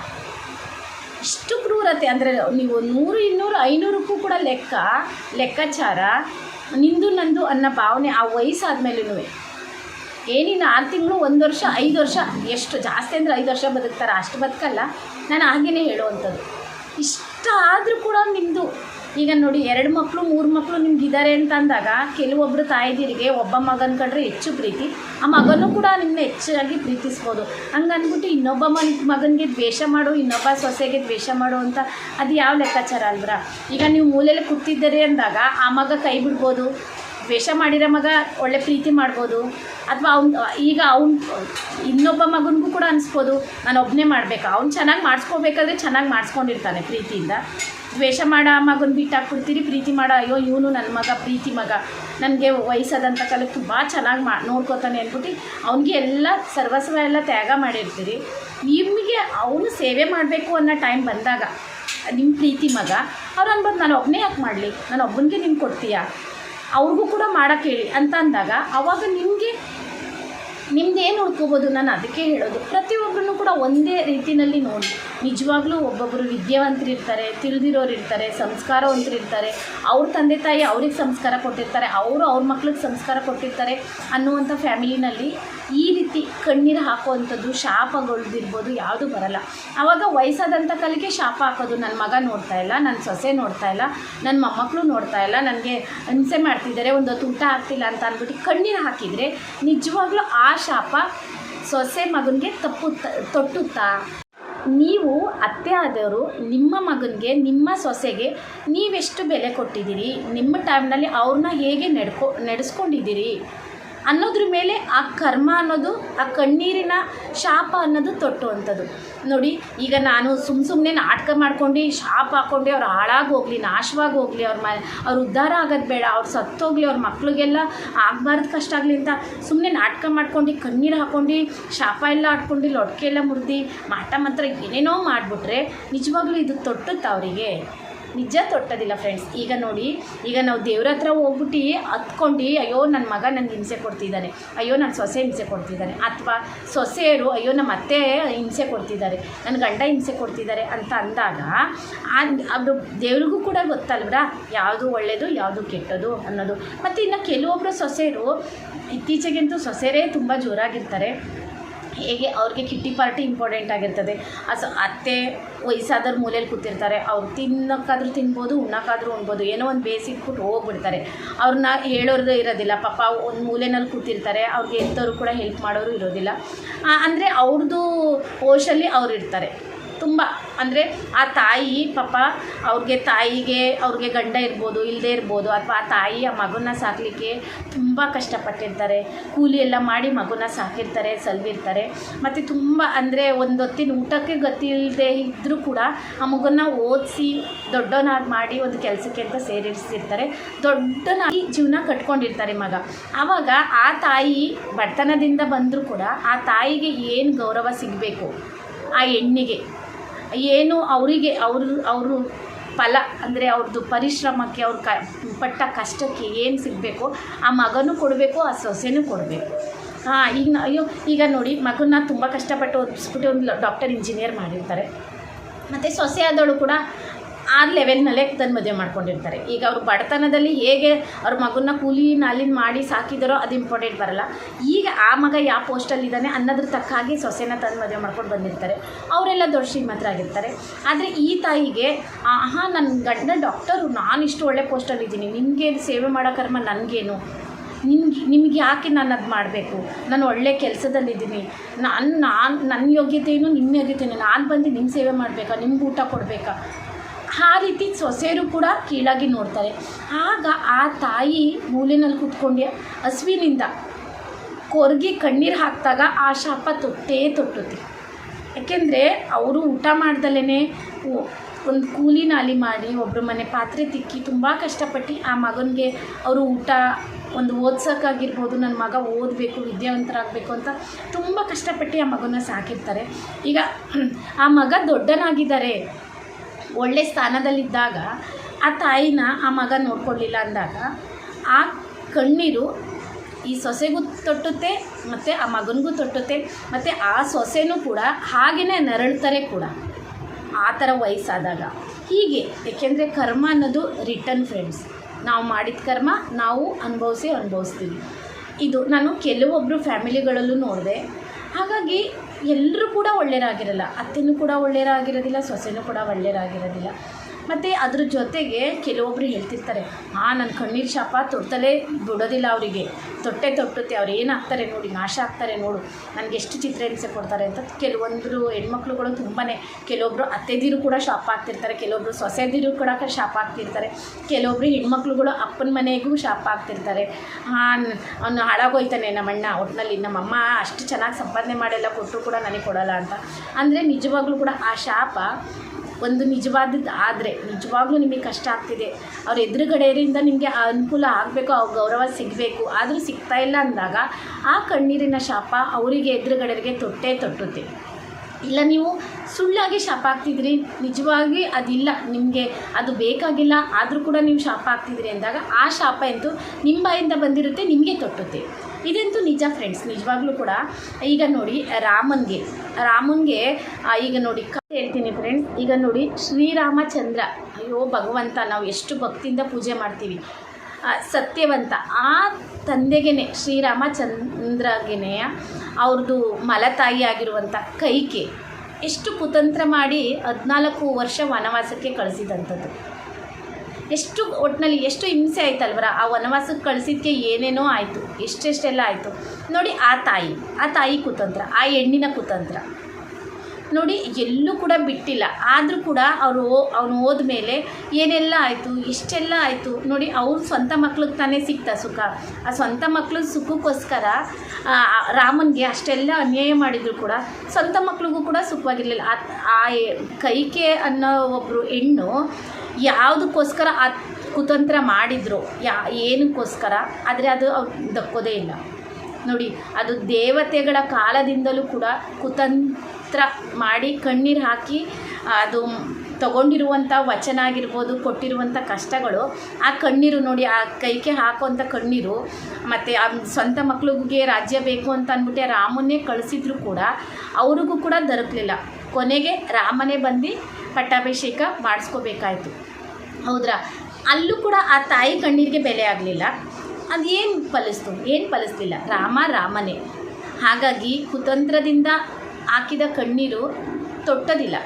ಇಷ್ಟು ಕ್ರೂರತೆ. ಅಂದರೆ ನೀವು ನೂರು, ಇನ್ನೂರು, ಐನೂರಕ್ಕೂ ಕೂಡ ಲೆಕ್ಕ, ಲೆಕ್ಕಾಚಾರ, ನಿಂದು, ನಂದು ಅನ್ನೋ ಭಾವನೆ ಆ ವಯಸ್ಸಾದ್ಮೇಲೂ ಏನಿನ್ನು ಆರು ತಿಂಗಳು ಒಂದು ವರ್ಷ, ಐದು ವರ್ಷ, ಎಷ್ಟು ಜಾಸ್ತಿ ಅಂದರೆ ಐದು ವರ್ಷ ಬದುಕ್ತಾರೆ, ಅಷ್ಟು ಬದುಕಲ್ಲ. ನಾನು ಹಾಗೇ ಹೇಳುವಂಥದ್ದು. ಇಷ್ಟ ಆದರೂ ಕೂಡ ನಿಮ್ಮದು ಈಗ ನೋಡಿ, ಎರಡು ಮಕ್ಕಳು ಮೂರು ಮಕ್ಕಳು ನಿಮ್ಗೆ ಇದ್ದಾರೆ ಅಂತ ಅಂದಾಗ ಕೆಲವೊಬ್ಬರು ತಾಯಿದಿರಿಗೆ, ಒಬ್ಬ ಮಗನ ಕಂಡ್ರೆ ಹೆಚ್ಚು ಪ್ರೀತಿ, ಆ ಮಗನೂ ಕೂಡ ನಿಮ್ಮನ್ನ ಹೆಚ್ಚಾಗಿ ಪ್ರೀತಿಸ್ಬೋದು. ಅಂದ್ಬಿಟ್ಟು ಇನ್ನೊಬ್ಬ ಮನ, ಮಗನಿಗೆ ದ್ವೇಷ ಮಾಡು, ಇನ್ನೊಬ್ಬ ಸೊಸೆಗೆ ದ್ವೇಷ ಮಾಡು ಅಂತ ಅದು ಯಾವ ಲೆಕ್ಕಾಚಾರ ಅಲ್ವರ ಈಗ ನೀವು ಮೂಲೆಯಲ್ಲಿ ಕೂತಿದ್ದೀರಿ ಅಂದಾಗ ಆ ಮಗ ಕೈ ಬಿಡ್ಬೋದು, ದ್ವೇಷ ಮಾಡಿರೋ ಮಗ ಒಳ್ಳೆ ಪ್ರೀತಿ ಮಾಡ್ಬೋದು, ಅಥವಾ ಅವ್ನು, ಈಗ ಅವ್ನು, ಇನ್ನೊಬ್ಬ ಮಗನಿಗೂ ಕೂಡ ಅನಿಸ್ಬೋದು ನಾನು ಒಬ್ಬನೇ ಮಾಡಬೇಕು, ಅವ್ನು ಚೆನ್ನಾಗಿ ಮಾಡಿಸ್ಕೋಬೇಕಾದ್ರೆ ಚೆನ್ನಾಗಿ ಮಾಡಿಸ್ಕೊಂಡಿರ್ತಾನೆ ಪ್ರೀತಿಯಿಂದ. ದ್ವೇಷ ಮಾಡೋ ಮಗನ ಬಿಟ್ಟು ಹಾಕ್ಬಿಡ್ತೀರಿ ಪ್ರೀತಿ ಮಾಡೋ, ಅಯ್ಯೋ, ಇವನು ನನ್ನ ಮಗ, ಪ್ರೀತಿ ಮಗ. ನನಗೆ ವಯಸ್ಸಾದಂಥ ಕಾಲಕ್ಕೆ ತುಂಬ ಚೆನ್ನಾಗಿ ಮಾ, ನೋಡ್ಕೋತಾನೆ ಅಂದ್ಬಿಟ್ಟು ಅವನಿಗೆ ಎಲ್ಲ ಸರ್ವಸ್ವ ಎಲ್ಲ ತ್ಯಾಗ ಮಾಡಿರ್ತೀರಿ. ನಿಮಗೆ ಅವನು ಸೇವೆ ಮಾಡಬೇಕು ಅನ್ನೋ ಟೈಮ್ ಬಂದಾಗ ನಿಮ್ಮ ಪ್ರೀತಿ ಮಗ, ಅವ್ರು ಅನ್ಬೋದು, ನಾನು ಒಬ್ಬನೇ ಯಾಕೆ ಮಾಡಲಿ? ನಾನು ಒಬ್ಬನಿಗೆ ನಿಮ್ಗೆ ಕೊಡ್ತೀಯಾ? ಅವ್ರಿಗೂ ಕೂಡ ಮಾಡೋಕ್ಕೆ ಹೇಳಿ. ಅಂತ ಅಂದಾಗ, ಅವಾಗ ನಿಮಗೆ ನಿಮ್ದು ಏನು ಉಳ್ಕೋಬೋದು? ನಾನು ಅದಕ್ಕೆ ಹೇಳೋದು. ಪ್ರತಿಯೊಬ್ಬರನ್ನು ಕೂಡ ಒಂದೇ ರೀತಿಯಲ್ಲಿ ನೋಡಿ ನಿಜವಾಗ್ಲೂ ಒಬ್ಬೊಬ್ಬರು ವಿದ್ಯಾವಂತರಿರ್ತಾರೆ ತಿಳಿದಿರೋರು ಇರ್ತಾರೆ ಸಂಸ್ಕಾರವಂತರಿರ್ತಾರೆ, ಅವ್ರ ತಂದೆ ತಾಯಿ ಅವ್ರಿಗೆ ಸಂಸ್ಕಾರ ಕೊಟ್ಟಿರ್ತಾರೆ, ಅವರು ಅವ್ರ ಮಕ್ಳಿಗೆ ಸಂಸ್ಕಾರ ಕೊಟ್ಟಿರ್ತಾರೆ ಅನ್ನುವಂಥ ಫ್ಯಾಮಿಲಿನಲ್ಲಿ ಈ ರೀತಿ ಕಣ್ಣೀರು ಹಾಕುವಂಥದ್ದು ಶಾಪಗಳ್ದಿರ್ಬೋದು, ಯಾವುದು ಬರಲ್ಲ. ಆವಾಗ ವಯಸ್ಸಾದಂಥ ಕಾಲಕ್ಕೆ ಶಾಪ ಹಾಕೋದು ನನ್ನ ಮಗ ನೋಡ್ತಾ ಇಲ್ಲ ನನ್ನ ಸೊಸೆ ನೋಡ್ತಾ ಇಲ್ಲ ನನ್ನ ಮೊಮ್ಮಕ್ಕಳು ನೋಡ್ತಾ ಇಲ್ಲ, ನನಗೆ ಹಿಂಸೆ ಮಾಡ್ತಿದ್ದಾರೆ, ಒಂದು ಹೊತ್ತು ಊಟ ಆಗ್ತಿಲ್ಲ ಅಂತ ಅಂದ್ಬಿಟ್ಟು ಕಣ್ಣೀರು ಹಾಕಿದರೆ ನಿಜವಾಗ್ಲೂ ಆ ಶಾಪ ಸೊಸೆ ಮಗನಿಗೆ ತಪ್ಪು ತೊಟ್ಟುತ್ತಾ? ನೀವು ಅತ್ತೆ ಆದವರು, ನಿಮ್ಮ ಮಗನಿಗೆ, ನಿಮ್ಮ ಸೊಸೆಗೆ ನೀವೆಷ್ಟು ಬೆಲೆ ಕೊಟ್ಟಿದ್ದೀರಿ? ನಿಮ್ಮ ಟೈಮ್ನಲ್ಲಿ ಅವ್ರನ್ನ ಹೇಗೆ ನಡ್ಕೊ, ನಡೆಸ್ಕೊಂಡಿದ್ದೀರಿ? ಅನ್ನೋದ್ರ ಮೇಲೆ ಆ ಕರ್ಮ ಅನ್ನೋದು, ಆ ಕಣ್ಣೀರಿನ ಶಾಪ ಅನ್ನೋದು ತೊಟ್ಟುವಂಥದ್ದು. ನೋಡಿ, ಈಗ ನಾನು ಸುಮ್ಮ ಸುಮ್ಮನೆ ನಾಟಕ ಮಾಡ್ಕೊಂಡು, ಶಾಪ ಹಾಕ್ಕೊಂಡು ಅವ್ರು ಹಾಳಾಗಿ ಹೋಗಲಿ ನಾಶವಾಗಿ ಹೋಗಲಿ ಅವ್ರ ಮ, ಅವ್ರು ಉದ್ಧಾರ ಆಗೋದು ಬೇಡ, ಅವ್ರು ಸತ್ತೋಗ್ಲಿ, ಅವ್ರ ಮಕ್ಳಿಗೆಲ್ಲ ಆಗಬಾರ್ದು ಕಷ್ಟ ಆಗಲಿ ಅಂತ ಸುಮ್ಮನೆ ನಾಟಕ ಮಾಡ್ಕೊಂಡು, ಕಣ್ಣೀರು ಹಾಕ್ಕೊಂಡು ಶಾಪ ಎಲ್ಲ ಆಡ್ಕೊಂಡು ಲೊಟ್ಕೆ ಎಲ್ಲ ಮುರಿದು, ಮಾಟ ಮಾತ್ರ ಏನೇನೋ ಮಾಡಿಬಿಟ್ರೆ ನಿಜವಾಗ್ಲೂ ಇದು ತೊಟ್ಟುತ್ತಾ ಅವರಿಗೆ? ನಿಜ ತೊಟ್ಟೋದಿಲ್ಲ ಫ್ರೆಂಡ್ಸ್ ಈಗ ನೋಡಿ, ಈಗ ನಾವು ದೇವ್ರ ಹತ್ರ ಹೋಗ್ಬಿಟ್ಟು ಹತ್ಕೊಂಡು ಅಯ್ಯೋ ನನ್ನ ಮಗ ನನಗೆ ಹಿಂಸೆ ಕೊಡ್ತಿದ್ದಾನೆ ಅಯ್ಯೋ ನನ್ನ ಸೊಸೆ ಹಿಂಸೆ ಕೊಡ್ತಿದ್ದಾನೆ ಅಥವಾ ಸೊಸೆಯರು, ಅಯ್ಯೋ ನಮ್ಮ ಅತ್ತೆ ಹಿಂಸೆ ಕೊಡ್ತಿದ್ದಾರೆ ನನ್ನ ಗಂಡ ಹಿಂಸೆ ಕೊಡ್ತಿದ್ದಾರೆ ಅಂತ ಅಂದಾಗ ಅದು ದೇವ್ರಿಗೂ ಕೂಡ ಗೊತ್ತಲ್ವ್ರ? ಯಾವುದು ಒಳ್ಳೆಯದು ಯಾವುದು ಕೆಟ್ಟದು ಅನ್ನೋದು. ಮತ್ತು ಇನ್ನು ಕೆಲವೊಬ್ಬರು ಸೊಸೆಯರು, ಇತ್ತೀಚೆಗಂತೂ ಸೊಸೆರೇ ತುಂಬ ಜೋರಾಗಿರ್ತಾರೆ. ಹೇಗೆ ಅವ್ರಿಗೆ ಕಿಟ್ಟಿ ಪಾರ್ಟಿ ಇಂಪಾರ್ಟೆಂಟ್ ಆಗಿರ್ತದೆ. ಅಸ ಅತ್ತೆ ವಯಸ್ಸಾದವ್ರ ಮೂಲೆಯಲ್ಲಿ ಕೂತಿರ್ತಾರೆ, ಅವ್ರು ತಿನ್ನೋಕ್ಕಾದ್ರೂ ತಿನ್ಬೋದು, ಉಣ್ಣೋಕ್ಕಾದ್ರೂ ಉಣ್ಬೋದು, ಏನೋ ಒಂದು ಬೇಯಿಸಿಟ್ಬಿಟ್ಟು ಹೋಗ್ಬಿಡ್ತಾರೆ. ಅವ್ರನ್ನ ಹೇಳೋರ್ದು ಇರೋದಿಲ್ಲ, ಪಾಪ ಒಂದು ಮೂಲೆಯಲ್ಲಿ ಕೂತಿರ್ತಾರೆ, ಅವ್ರಿಗೆ ಎಂಥವ್ರು ಕೂಡ ಹೆಲ್ಪ್ ಮಾಡೋರು ಇರೋದಿಲ್ಲ. ಅಂದರೆ ಅವ್ರದ್ದು ಓಶಲ್ಲಿ ಅವ್ರು ಇರ್ತಾರೆ. ತುಂಬ. ಅಂದರೆ ಆ ತಾಯಿ, ಪಾಪ, ಅವ್ರಿಗೆ ತಾಯಿಗೆ, ಅವ್ರಿಗೆ ಗಂಡ ಇರ್ಬೋದು ಇಲ್ಲದೆ ಇರ್ಬೋದು, ಅಥವಾ ಆ ತಾಯಿ ಆ ಮಗುನ ಸಾಕಲಿಕ್ಕೆ ತುಂಬ ಕಷ್ಟಪಟ್ಟಿರ್ತಾರೆ. ಕೂಲಿ ಎಲ್ಲ ಮಾಡಿ ಮಗುನ ಸಾಕಿರ್ತಾರೆ, ಸಲ್ವಿರ್ತಾರೆ. ಮತ್ತು ತುಂಬ ಅಂದರೆ ಒಂದು ಹೊತ್ತಿನ ಊಟಕ್ಕೆ ಗತಿ ಇಲ್ಲದೆ ಇದ್ದರೂ ಕೂಡ ಆ ಮಗುನ ಓದಿಸಿ ದೊಡ್ಡವನಾಗಿ ಮಾಡಿ ಒಂದು ಕೆಲಸಕ್ಕೆ ಅಂತ ಸೇರಿಸಿರ್ತಾರೆ ದೊಡ್ಡನಾಗಿ ಜೀವನ ಕಟ್ಕೊಂಡಿರ್ತಾರೆ ಮಗ. ಆವಾಗ ಆ ತಾಯಿ ಬಡತನದಿಂದ ಬಂದರೂ ಕೂಡ ಆ ತಾಯಿಗೆ ಏನು ಗೌರವ ಸಿಗಬೇಕು? ಆ ಹೆಣ್ಣಿಗೆ. ಏನು ಅವರಿಗೆ ಅವರು ಅವರು ಫಲ, ಅಂದರೆ ಅವ್ರದ್ದು ಪರಿಶ್ರಮಕ್ಕೆ, ಅವ್ರ ಕ, ಪಟ್ಟ ಕಷ್ಟಕ್ಕೆ ಏನು ಸಿಗಬೇಕು, ಆ ಮಗನೂ ಕೊಡಬೇಕು, ಆ ಸೊಸೆನೂ ಕೊಡಬೇಕು. ಹಾಂ, ಈಗ ಅಯ್ಯೋ, ಈಗ ನೋಡಿ, ಮಗನ ತುಂಬ ಕಷ್ಟಪಟ್ಟು ಓದಿಸ್ಬಿಟ್ಟು ಒಂದು ಡಾಕ್ಟರ್, ಇಂಜಿನಿಯರ್ ಮಾಡಿರ್ತಾರೆ. ಮತ್ತು ಸೊಸೆ ಆದವಳು ಕೂಡ ಆ ಲೆವೆಲ್ನಲ್ಲೇ ತನ್ನ ಮದುವೆ ಮಾಡ್ಕೊಂಡಿರ್ತಾರೆ. ಈಗ ಅವರು ಬಡತನದಲ್ಲಿ ಹೇಗೆ ಅವ್ರ ಮಗನ್ನ ಕೂಲಿ ನಾಲಿನ ಮಾಡಿ ಸಾಕಿದಾರೋ ಅದು ಇಂಪಾರ್ಟೆಂಟ್ ಬರಲ್ಲ. ಈಗ ಆ ಮಗ ಯಾವ ಪೋಸ್ಟಲ್ಲಿದ್ದಾನೆ ಅನ್ನೋದ್ರ ತಕ್ಕ ಹಾಗೆ ಸೊಸೆನ ತನ್ನ ಮದುವೆ ಮಾಡ್ಕೊಂಡು ಬಂದಿರ್ತಾರೆ. ಅವರೆಲ್ಲ ದೊಡ್ಡ ಶ್ರೀಮಂತರಾಗಿರ್ತಾರೆ ಆದರೆ ಈ ತಾಯಿಗೆ ಆಹಾ ನನ್ನ ಗಂಡ ಡಾಕ್ಟರು ನಾನು ಇಷ್ಟು ಒಳ್ಳೆ ಪೋಸ್ಟಲ್ಲಿದ್ದೀನಿ. ನಿಮಗೆ ಸೇವೆ ಮಾಡೋ ಕರ್ಮ ನನಗೇನು? ನಿಮ್ಗೆ ನಿಮ್ಗೆ ಯಾಕೆ ನಾನು ಅದು ಮಾಡಬೇಕು? ನಾನು ಒಳ್ಳೆ ಕೆಲಸದಲ್ಲಿದ್ದೀನಿ. ನಾನು ನಾನು ನನ್ನ ಯೋಗ್ಯತೆಯೂ ನಿಮ್ಮ ಯೋಗ್ಯತೆಯೂ ನಾನು ಬಂದು ನಿಮ್ಮ ಸೇವೆ ಮಾಡಬೇಕಾ? ನಿಮ್ಗೆ ಊಟ ಕೊಡಬೇಕಾ? ಆ ರೀತಿ ಸೊಸೆಯರು ಕೂಡ ಕೀಳಾಗಿ ನೋಡ್ತಾರೆ. ಆಗ ಆ ತಾಯಿ ಮೂಲೆಯಲ್ಲಿ ಕೂತ್ಕೊಂಡು ಹಸುವಿನಿಂದ ಕೊರಗಿ ಕಣ್ಣೀರು ಹಾಕಿದಾಗ ಆ ಶಾಪ ತೊಟ್ಟೇ ತೊಟ್ಟುತ್ತೆ. ಯಾಕೆಂದರೆ ಅವರು ಊಟ ಮಾಡ್ದಲೇ ಒಂದು ಕೂಲಿ ನಾಲಿ ಮಾಡಿ ಒಬ್ಬರ ಮನೆ ಪಾತ್ರೆ ತಿಕ್ಕಿ ತುಂಬ ಕಷ್ಟಪಟ್ಟು ಆ ಮಗನಿಗೆ ಅವರು ಊಟ ಒಂದು ಓದ್ಸೋಕ್ಕಾಗಿರ್ಬೋದು ನನ್ನ ಮಗ ಓದಬೇಕು, ವಿದ್ಯಾವಂತರಾಗಬೇಕು ಅಂತ ತುಂಬ ಕಷ್ಟಪಟ್ಟು ಆ ಮಗನ ಸಾಕಿರ್ತಾರೆ. ಈಗ ಆ ಮಗ ದೊಡ್ಡನಾಗಿದ್ದಾರೆ. ಒಳ್ಳೆ ಸ್ಥಾನದಲ್ಲಿದ್ದಾಗ ಆ ತಾಯಿನ ಆ ಮಗ ನೋಡ್ಕೊಳ್ಳಿಲ್ಲ ಅಂದಾಗ ಆ ಕಣ್ಣೀರು ಈ ಸೊಸೆಗೂ ತೊಟ್ಟುತ್ತೆ ಮತ್ತು ಆ ಮಗನಿಗೂ ತೊಟ್ಟುತ್ತೆ ಮತ್ತು ಆ ಸೊಸೆನೂ ಕೂಡ ಹಾಗೆಯೇ ನರಳ್ತಾರೆ ಕೂಡ. ಆ ಥರ ವಯಸ್ಸಾದಾಗ. ಹೀಗೆ, ಏಕೆಂದರೆ ಕರ್ಮ ಅನ್ನೋದು ರಿಟರ್ನ್ ಫ್ರೆಂಡ್ಸ್ ನಾವು ಮಾಡಿದ ಕರ್ಮ ನಾವು ಅನುಭವಿಸಿ ಅನುಭವಿಸ್ತೀವಿ. ಇದು ನಾನು ಕೆಲವೊಬ್ಬರು ಫ್ಯಾಮಿಲಿಗಳಲ್ಲೂ ನೋಡಿದೆ. ಹಾಗಾಗಿ ಎಲ್ಲರೂ ಕೂಡ ಒಳ್ಳೆಯರಾಗಿರಲ್ಲ. ಅತ್ತೆನೂ ಕೂಡ ಒಳ್ಳೆಯರಾಗಿರೋದಿಲ್ಲ ಸೊಸೆನೂ ಕೂಡ ಒಳ್ಳೆಯರಾಗಿರೋದಿಲ್ಲ. ಮತ್ತು ಅದ್ರ ಜೊತೆಗೆ ಕೆಲವೊಬ್ಬರು ಹೇಳ್ತಿರ್ತಾರೆ, ಆ ನನ್ನ ಕಣ್ಣೀರು ಶಾಪ ತೊಡ್ತಲೇ ಬಿಡೋದಿಲ್ಲ ಅವರಿಗೆ. ತೊಟ್ಟೆ ತೊಟ್ಟುತ್ತೆ, ಅವ್ರು ಏನಾಗ್ತಾರೆ ನೋಡಿ, ನಾಶ ಆಗ್ತಾರೆ ನೋಡು. ನನಗೆ ಎಷ್ಟು ಚಿತ್ರಹಿಂಸೆ ಕೊಡ್ತಾರೆ ಅಂತ ಕೆಲವೊಂದು ಹೆಣ್ಮಕ್ಳುಗಳು ತುಂಬಾ ಕೆಲವೊಬ್ಬರು ಅತ್ತೆದಿರು ಕೂಡ ಶಾಪ ಆಗ್ತಿರ್ತಾರೆ ಕೆಲವೊಬ್ಬರು ಸೊಸೆದಿರು ಕೂಡ ಶಾಪ ಆಗ್ತಿರ್ತಾರೆ. ಕೆಲವೊಬ್ಬರು ಹೆಣ್ಮಕ್ಳುಗಳು ಅಪ್ಪನ ಮನೆಗೂ ಶಾಪ ಆಗ್ತಿರ್ತಾರೆ. ಅವನು ಹಾಳಾಗೋಯ್ತಾನೆ ನಮ್ಮಣ್ಣ ಒಟ್ಟಿನಲ್ಲಿ ನಮ್ಮಮ್ಮ ಅಷ್ಟು ಚೆನ್ನಾಗಿ ಸಂಪಾದನೆ ಮಾಡೆಲ್ಲ ಕೊಟ್ಟರು ಕೂಡ ನನಗೆ ಕೊಡೋಲ್ಲ ಅಂತ. ಅಂದರೆ ನಿಜವಾಗ್ಲೂ ಕೂಡ ಆ ಶಾಪ ಒಂದು ನಿಜವಾದದ್ದು ಆದರೆ ನಿಜವಾಗ್ಲೂ ನಿಮಗೆ ಕಷ್ಟ ಆಗ್ತಿದೆ. ಅವ್ರ ಎದುರುಗಡೆಯಿಂದ ನಿಮಗೆ ಅನುಕೂಲ ಆಗಬೇಕು, ಅವ್ರ ಗೌರವ ಸಿಗಬೇಕು. ಆದರೂ ಸಿಗ್ತಾ ಇಲ್ಲ ಅಂದಾಗ ಆ ಕಣ್ಣೀರಿನ ಶಾಪ ಅವರಿಗೆ ಎದುರುಗಡೆಗೆ ತೊಟ್ಟೇ ತೊಟ್ಟುತ್ತೆ. ಇಲ್ಲ, ನೀವು ಸುಳ್ಳಾಗಿ ಶಾಪ ಆಗ್ತಿದ್ರಿ ನಿಜವಾಗಿ ಅದಿಲ್ಲ. ನಿಮಗೆ ಅದು ಬೇಕಾಗಿಲ್ಲ. ಆದರೂ ಕೂಡ ನೀವು ಶಾಪ ಆಗ್ತಿದ್ರಿ ಅಂದಾಗ ಆ ಶಾಪ ಎಂದು ನಿಮ್ಮ ಬಾಯಿಂದ ಬಂದಿರುತ್ತೆ, ನಿಮಗೆ ತೊಟ್ಟುತ್ತೆ. ಇದಂತೂ ನಿಜ ಫ್ರೆಂಡ್ಸ್ ನಿಜವಾಗ್ಲೂ ಕೂಡ. ಈಗ ನೋಡಿ ರಾಮನ್ಗೆ ರಾಮನ್ಗೆ ಈಗ ನೋಡಿ ಹೇಳ್ತೀನಿ ಫ್ರೆಂಡ್ಸ್ ಈಗ ನೋಡಿ ಶ್ರೀರಾಮಚಂದ್ರ, ಅಯ್ಯೋ ಭಗವಂತ, ನಾವು ಎಷ್ಟು ಭಕ್ತಿಯಿಂದ ಪೂಜೆ ಮಾಡ್ತೀವಿ. ಸತ್ಯವಂತ, ಆ ತಂದೆಗೇನೆ, ಶ್ರೀರಾಮಚಂದ್ರಗೆನೆ ಅವ್ರದ್ದು ಮಲತಾಯಿ ಆಗಿರುವಂಥ ಕೈಕೆ, ಎಷ್ಟು ಕುತಂತ್ರ ಮಾಡಿ ಹದಿನಾಲ್ಕು ವರ್ಷ ವನವಾಸಕ್ಕೆ ಕಳಿಸಿದಂಥದ್ದು. ಎಷ್ಟು ಒಟ್ಟಿನಲ್ಲಿ ಎಷ್ಟು ಹಿಂಸೆ ಆಯ್ತಲ್ವರ? ಆ ವನವಾಸಕ್ಕೆ ಕಳಿಸಿದ್ಕೆ ಏನೇನೋ ಆಯಿತು. ಎಷ್ಟೆಷ್ಟೆಲ್ಲ ಆಯಿತು. ನೋಡಿ ಆ ತಾಯಿ ಆ ತಾಯಿ ಕುತಂತ್ರ, ಆ ಹೆಣ್ಣಿನ ಕುತಂತ್ರ. ನೋಡಿ, ಎಲ್ಲೂ ಕೂಡ ಬಿಟ್ಟಿಲ್ಲ. ಆದರೂ ಕೂಡ ಅವರು ಅವನು ಹೋದ್ಮೇಲೆ ಏನೆಲ್ಲ ಆಯಿತು ಇಷ್ಟೆಲ್ಲ ಆಯಿತು. ನೋಡಿ, ಅವ್ರ ಸ್ವಂತ ಮಕ್ಳಿಗೆ ತಾನೇ ಸಿಕ್ತ ಸುಖ. ಆ ಸ್ವಂತ ಮಕ್ಳ ಸುಖಕ್ಕೋಸ್ಕರ ರಾಮನಿಗೆ ಅಷ್ಟೆಲ್ಲ ಅನ್ಯಾಯ ಮಾಡಿದರೂ ಕೂಡ ಸ್ವಂತ ಮಕ್ಳಿಗೂ ಕೂಡ ಸುಖವಾಗಿರಲಿಲ್ಲ. ಆ ಕೈಕೆ ಅನ್ನೋ ಒಬ್ಬರು ಹೆಣ್ಣು ಯಾವುದಕ್ಕೋಸ್ಕರ ಆ ಕುತಂತ್ರ ಮಾಡಿದ್ರು? ಯಾ, ಏನಕ್ಕೋಸ್ಕರ? ಆದರೆ ಅದು ಅವ್ರು ದಕ್ಕೋದೇ ಇಲ್ಲ. ನೋಡಿ, ಅದು ದೇವತೆಗಳ ಕಾಲದಿಂದಲೂ ಕೂಡ ಕುತಂತ್ರ ಮಾಡಿ ಕಣ್ಣೀರು ಹಾಕಿ, ಅದು ತಗೊಂಡಿರುವಂಥ ವಚನ ಆಗಿರ್ಬೋದು ಕೊಟ್ಟಿರುವಂಥ ಕಷ್ಟಗಳು, ಆ ಕಣ್ಣೀರು ನೋಡಿ, ಆ ಕೈಕೆ ಹಾಕುವಂಥ ಕಣ್ಣೀರು, ಮತ್ತು ಆ ಸ್ವಂತ ಮಕ್ಳಿಗೆ ರಾಜ್ಯ ಬೇಕು ಅಂತ ಅಂದ್ಬಿಟ್ಟು ರಾಮನ್ನೇ ಕಳಿಸಿದ್ರು ಕೂಡ, ಅವ್ರಿಗೂ ಕೂಡ ದೊರಕಲಿಲ್ಲ. ಕೊನೆಗೆ ರಾಮನೇ ಬಂದು ಪಟ್ಟಾಭಿಷೇಕ ಮಾಡಿಸ್ಕೋಬೇಕಾಯಿತು. ಹೌದ್ರಾ? ಅಲ್ಲೂ ಕೂಡ ಆ ತಾಯಿ ಕಣ್ಣೀರಿಗೆ ಬೆಲೆ ಆಗಲಿಲ್ಲ. ಅದು ಏನು ಫಲಿಸ್ತು? ಏನು ಫಲಿಸ್ಲಿಲ್ಲ? ರಾಮ ರಾಮನೇ. ಹಾಗಾಗಿ ಕುತಂತ್ರದಿಂದ ಹಾಕಿದ ಕಣ್ಣೀರು ತೊಟ್ಟದಿಲ್ಲ.